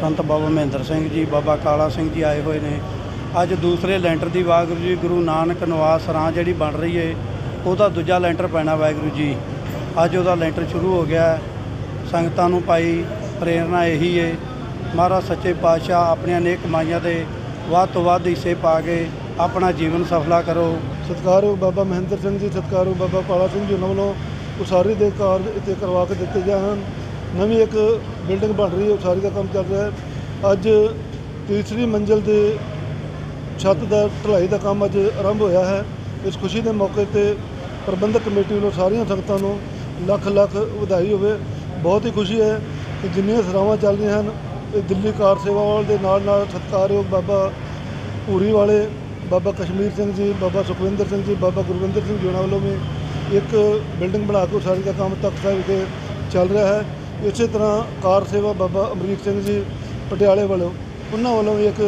ਸੰਤ ਬਾਬਾ ਮਹਿੰਦਰ ਸਿੰਘ ਜੀ, ਬਾਬਾ ਕਾਲਾ ਸਿੰਘ ਜੀ ਆਏ ਹੋਏ ਨੇ। ਅੱਜ ਦੂਸਰੇ ਲੈਂਟਰ ਦੀ ਵਾਹਿਗੁਰੂ ਜੀ, ਗੁਰੂ ਨਾਨਕ ਨਿਵਾਸ ਸਰਾਂ ਜਿਹੜੀ ਬਣ ਰਹੀ ਏ, ਉਹਦਾ ਦੂਜਾ ਲੈਂਟਰ ਪੈਣਾ ਵਾਹਿਗੁਰੂ ਜੀ। ਅੱਜ ਉਹਦਾ ਲੈਂਟਰ ਸ਼ੁਰੂ ਹੋ ਗਿਆ। ਸੰਗਤਾਂ ਨੂੰ ਪਾਈ ਪ੍ਰੇਰਣਾ ਇਹੀ ਏ। ਮਹਾਰਾਜ ਸੱਚੇ ਪਾਤਸ਼ਾਹ ਆਪਣੀਆਂ ਨੇਕ ਕਮਾਈਆਂ ਦੇ ਵੱਧ ਤੋਂ ਵੱਧ ਹਿੱਸੇ ਪਾ ਕੇ ਆਪਣਾ ਜੀਵਨ ਸਫਲਾ ਕਰੋ। ਸਤਿਕਾਰਯੋਗ ਬਾਬਾ ਮਹਿੰਦਰ ਸਿੰਘ ਜੀ, ਸਤਿਕਾਰਯੋਗ ਬਾਬਾ ਕਾਲਾ ਸਿੰਘ ਜੀ ਉਹਨਾਂ ਵੱਲੋਂ ਉਸਾਰੀ ਦੇ ਕਾਰਜ ਇੱਥੇ ਕਰਵਾ ਕੇ ਦਿੱਤੇ ਗਏ ਹਨ। ਨਵੀਂ ਇੱਕ ਬਿਲਡਿੰਗ ਬਣ ਰਹੀ ਹੈ, ਉਸਾਰੀ ਦਾ ਕੰਮ ਚੱਲ ਰਿਹਾ ਹੈ। ਅੱਜ ਤੀਸਰੀ ਮੰਜ਼ਿਲ ਦੇ ਛੱਤ ਦਾ ਢਲਾਈ ਦਾ ਕੰਮ ਅੱਜ ਆਰੰਭ ਹੋਇਆ ਹੈ। ਇਸ ਖੁਸ਼ੀ ਦੇ ਮੌਕੇ ਤੇ ਪ੍ਰਬੰਧਕ ਕਮੇਟੀ ਵੱਲੋਂ ਸਾਰੀਆਂ ਸੰਗਤਾਂ ਨੂੰ ਲੱਖ ਲੱਖ ਵਧਾਈ ਹੋਵੇ। ਬਹੁਤ ਹੀ ਖੁਸ਼ੀ ਹੈ ਕਿ ਜਿੰਨੀਆਂ ਸਰਾਵਾਂ ਚੱਲ ਰਹੀਆਂ ਹਨ, ਇਹ ਦਿੱਲੀ ਕਾਰ ਸੇਵਾ ਵਾਲ ਦੇ ਨਾਲ ਨਾਲ ਸਤਿਕਾਰਯੋਗ ਬਾਬਾ ਭੂਰੀ ਵਾਲੇ ਬਾਬਾ ਕਸ਼ਮੀਰ ਸਿੰਘ ਜੀ, ਬਾਬਾ ਸੁਖਵਿੰਦਰ ਸਿੰਘ ਜੀ, ਬਾਬਾ ਗੁਰਵਿੰਦਰ ਸਿੰਘ ਜੀ ਉਹਨਾਂ ਵੱਲੋਂ ਵੀ ਇੱਕ ਬਿਲਡਿੰਗ ਬਣਾ ਕੇ ਉਸਾਰੀ ਦਾ ਕੰਮ ਤਖਤ ਸਾਹਿਬ ਵਿਖੇ ਚੱਲ ਰਿਹਾ ਹੈ। ਇਸੇ ਤਰ੍ਹਾਂ ਕਾਰ ਸੇਵਾ ਬਾਬਾ ਅਮਰੀਕ ਸਿੰਘ ਜੀ ਪਟਿਆਲੇ ਵੱਲੋਂ, ਉਹਨਾਂ ਵੱਲੋਂ ਵੀ ਇੱਕ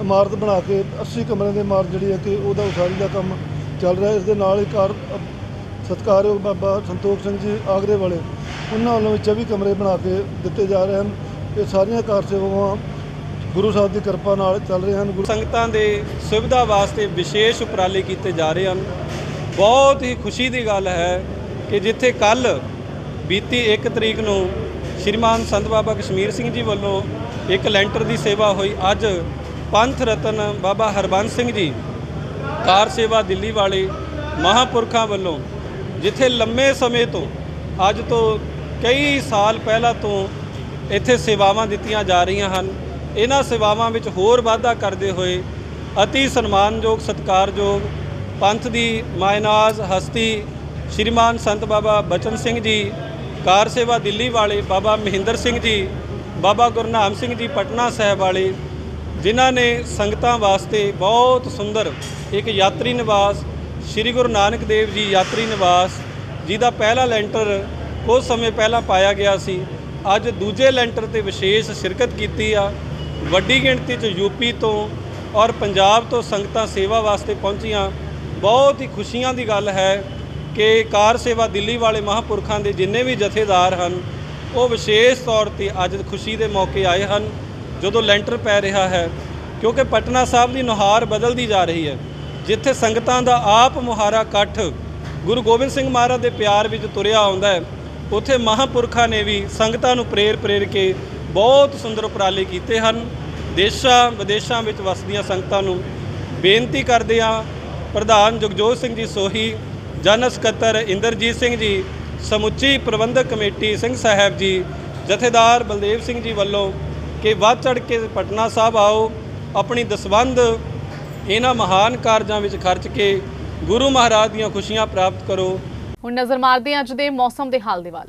ਇਮਾਰਤ ਬਣਾ ਕੇ 80 ਕਮਰਿਆਂ ਦੀ ਇਮਾਰਤ ਜਿਹੜੀ ਹੈ ਕਿ ਉਹਦਾ ਉਸਾਰੀ ਦਾ ਕੰਮ ਚੱਲ ਰਿਹਾ ਇਸ ਦੇ ਨਾਲ ਹੀ ਕਾਰ ਸਤਿਕਾਰਯੋਗ ਬਾਬਾ ਸੰਤੋਖ ਸਿੰਘ ਜੀ ਆਗਰੇ ਵਾਲੇ, ਉਹਨਾਂ ਵੱਲੋਂ ਵੀ 24 ਕਮਰੇ ਬਣਾ ਕੇ ਦਿੱਤੇ ਜਾ ਰਹੇ ਹਨ। ਇਹ ਸਾਰੀਆਂ ਕਾਰ ਸੇਵਾਵਾਂ ਗੁਰੂ ਸਾਹਿਬ ਦੀ ਕਿਰਪਾ ਨਾਲ ਚੱਲ ਰਹੇ ਹਨ। ਗੁਰੂ ਸੰਗਤਾਂ ਦੇ ਸੁਵਿਧਾ ਵਾਸਤੇ ਵਿਸ਼ੇਸ਼ ਉਪਰਾਲੇ ਕੀਤੇ ਜਾ ਰਹੇ ਹਨ। ਬਹੁਤ ਹੀ ਖੁਸ਼ੀ ਦੀ ਗੱਲ ਹੈ ਕਿ ਜਿੱਥੇ ਕੱਲ ਬੀਤੀ 1 ਤਰੀਕ ਨੂੰ ਸ਼੍ਰੀਮਾਨ ਸੰਤ ਬਾਬਾ ਕਸ਼ਮੀਰ ਸਿੰਘ ਜੀ ਵੱਲੋਂ ਇੱਕ ਲੈਂਟਰ ਦੀ ਸੇਵਾ ਹੋਈ। ਅੱਜ ਪੰਥ ਰਤਨ ਬਾਬਾ ਹਰਬੰਸ ਸਿੰਘ ਜੀ, ਕਾਰ ਸੇਵਾ ਦਿੱਲੀ ਵਾਲੇ ਮਹਾਪੁਰਖਾਂ ਵੱਲੋਂ, ਜਿੱਥੇ ਲੰਮੇ ਸਮੇਂ ਤੋਂ, ਅੱਜ ਤੋਂ ਕਈ ਸਾਲ ਪਹਿਲਾਂ ਤੋਂ ਇੱਥੇ ਸੇਵਾਵਾਂ ਦਿੱਤੀਆਂ ਜਾ ਰਹੀਆਂ ਹਨ। ਇਹਨਾਂ ਸੇਵਾਵਾਂ ਵਿੱਚ ਹੋਰ ਵਾਧਾ ਕਰਦੇ ਹੋਏ ਅਤੀ ਸਨਮਾਨਯੋਗ, ਸਤਿਕਾਰਯੋਗ ਪੰਥ ਦੀ ਮਾਇਨਾਜ਼ ਹਸਤੀ ਸ਼੍ਰੀਮਾਨ ਸੰਤ ਬਾਬਾ ਬਚਨ ਸਿੰਘ ਜੀ, ਕਾਰ ਸੇਵਾ ਦਿੱਲੀ ਵਾਲੇ ਬਾਬਾ ਮਹਿੰਦਰ ਸਿੰਘ ਜੀ, ਬਾਬਾ ਗੁਰਨਾਮ ਸਿੰਘ ਜੀ ਪਟਨਾ ਸਾਹਿਬ ਵਾਲੇ, ਜਿਨ੍ਹਾਂ ਨੇ ਸੰਗਤਾਂ ਵਾਸਤੇ ਬਹੁਤ ਸੁੰਦਰ ਇੱਕ ਯਾਤਰੀ ਨਿਵਾਸ, ਸ੍ਰੀ ਗੁਰੂ ਨਾਨਕ ਦੇਵ ਜੀ ਯਾਤਰੀ ਨਿਵਾਸ, ਜਿਹਦਾ ਪਹਿਲਾ ਲੈਂਟਰ ਕੁਝ ਸਮੇਂ ਪਹਿਲਾਂ ਪਾਇਆ ਗਿਆ ਸੀ। ਅੱਜ ਦੂਜੇ ਲੈਂਟਰ ਤੇ ਵਿਸ਼ੇਸ਼ ਸ਼ਿਰਕਤ ਕੀਤੀ ਆ। ਵੱਡੀ ਗਿਣਤੀ 'ਚ ਯੂਪੀ ਤੋਂ ਔਰ ਪੰਜਾਬ ਤੋਂ ਸੰਗਤਾਂ ਸੇਵਾ ਵਾਸਤੇ ਪਹੁੰਚੀਆਂ। ਬਹੁਤ ਹੀ ਖੁਸ਼ੀਆਂ ਦੀ ਗੱਲ ਹੈ ਕਿ ਕਾਰ ਸੇਵਾ ਦਿੱਲੀ ਵਾਲੇ ਮਹਾਂਪੁਰਖਾਂ ਦੇ ਜਿੰਨੇ ਵੀ ਜਥੇਦਾਰ ਹਨ, ਉਹ ਵਿਸ਼ੇਸ਼ ਤੌਰ ਤੇ ਅੱਜ ਖੁਸ਼ੀ ਦੇ ਮੌਕੇ ਆਏ ਹਨ, ਜਦੋਂ ਲੈਂਟਰ ਪੈ ਰਿਹਾ ਹੈ, ਕਿਉਂਕਿ ਪਟਨਾ ਸਾਹਿਬ ਦੀ ਨੁਹਾਰ ਬਦਲਦੀ ਜਾ ਰਹੀ ਹੈ। ਜਿੱਥੇ ਸੰਗਤਾਂ ਦਾ ਆਪ ਮੁਹਾਰਾ ਇਕੱਠ ਗੁਰੂ ਗੋਬਿੰਦ ਸਿੰਘ ਮਹਾਰਾਜ ਦੇ ਪਿਆਰ ਵਿੱਚ ਤੁਰਿਆ ਆਉਂਦਾ ਹੈ, ਉੱਥੇ ਮਹਾਂਪੁਰਖਾਂ ਨੇ ਵੀ ਸੰਗਤਾਂ ਨੂੰ ਪ੍ਰੇਰ ਪ੍ਰੇਰ ਕੇ ਬਹੁਤ ਸੁੰਦਰ ਉਪਰਾਲੇ ਕੀਤੇ ਹਨ। ਦੇਸ਼ਾਂ ਵਿਦੇਸ਼ਾਂ ਵਿੱਚ ਵਸਦੀਆਂ ਸੰਗਤਾਂ ਨੂੰ ਬੇਨਤੀ ਕਰਦੇ ਹਾਂ, ਪ੍ਰਧਾਨ ਜਗਜੋਤ ਸਿੰਘ ਜੀ ਸੋਹੀ, ਜਨ ਸਕੱਤਰ ਇੰਦਰਜੀਤ ਸਿੰਘ ਜੀ, ਸਮੁੱਚੀ ਪ੍ਰਬੰਧਕ ਕਮੇਟੀ ਸਿੰਘ ਸਾਹਿਬ ਜੀ, ਜਥੇਦਾਰ ਬਲਦੇਵ ਸਿੰਘ ਜੀ ਵੱਲੋਂ ਕਿ ਵੱਧ ਚੜ ਕੇ ਪਟਨਾ ਸਾਹਿਬ ਆਓ, ਆਪਣੀ ਦਸਵੰਧ ਇਹਨਾਂ ਮਹਾਨ ਕਾਰਜਾਂ ਵਿੱਚ ਖਰਚ ਕੇ ਗੁਰੂ ਮਹਾਰਾਜ ਦੀਆਂ ਖੁਸ਼ੀਆਂ ਪ੍ਰਾਪਤ ਕਰੋ। ਹੁਣ ਨਜ਼ਰ ਮਾਰਦੇ ਹਾਂ ਅੱਜ ਦੇ ਮੌਸਮ ਦੇ ਹਾਲ ਦੇ ਵੱਲ।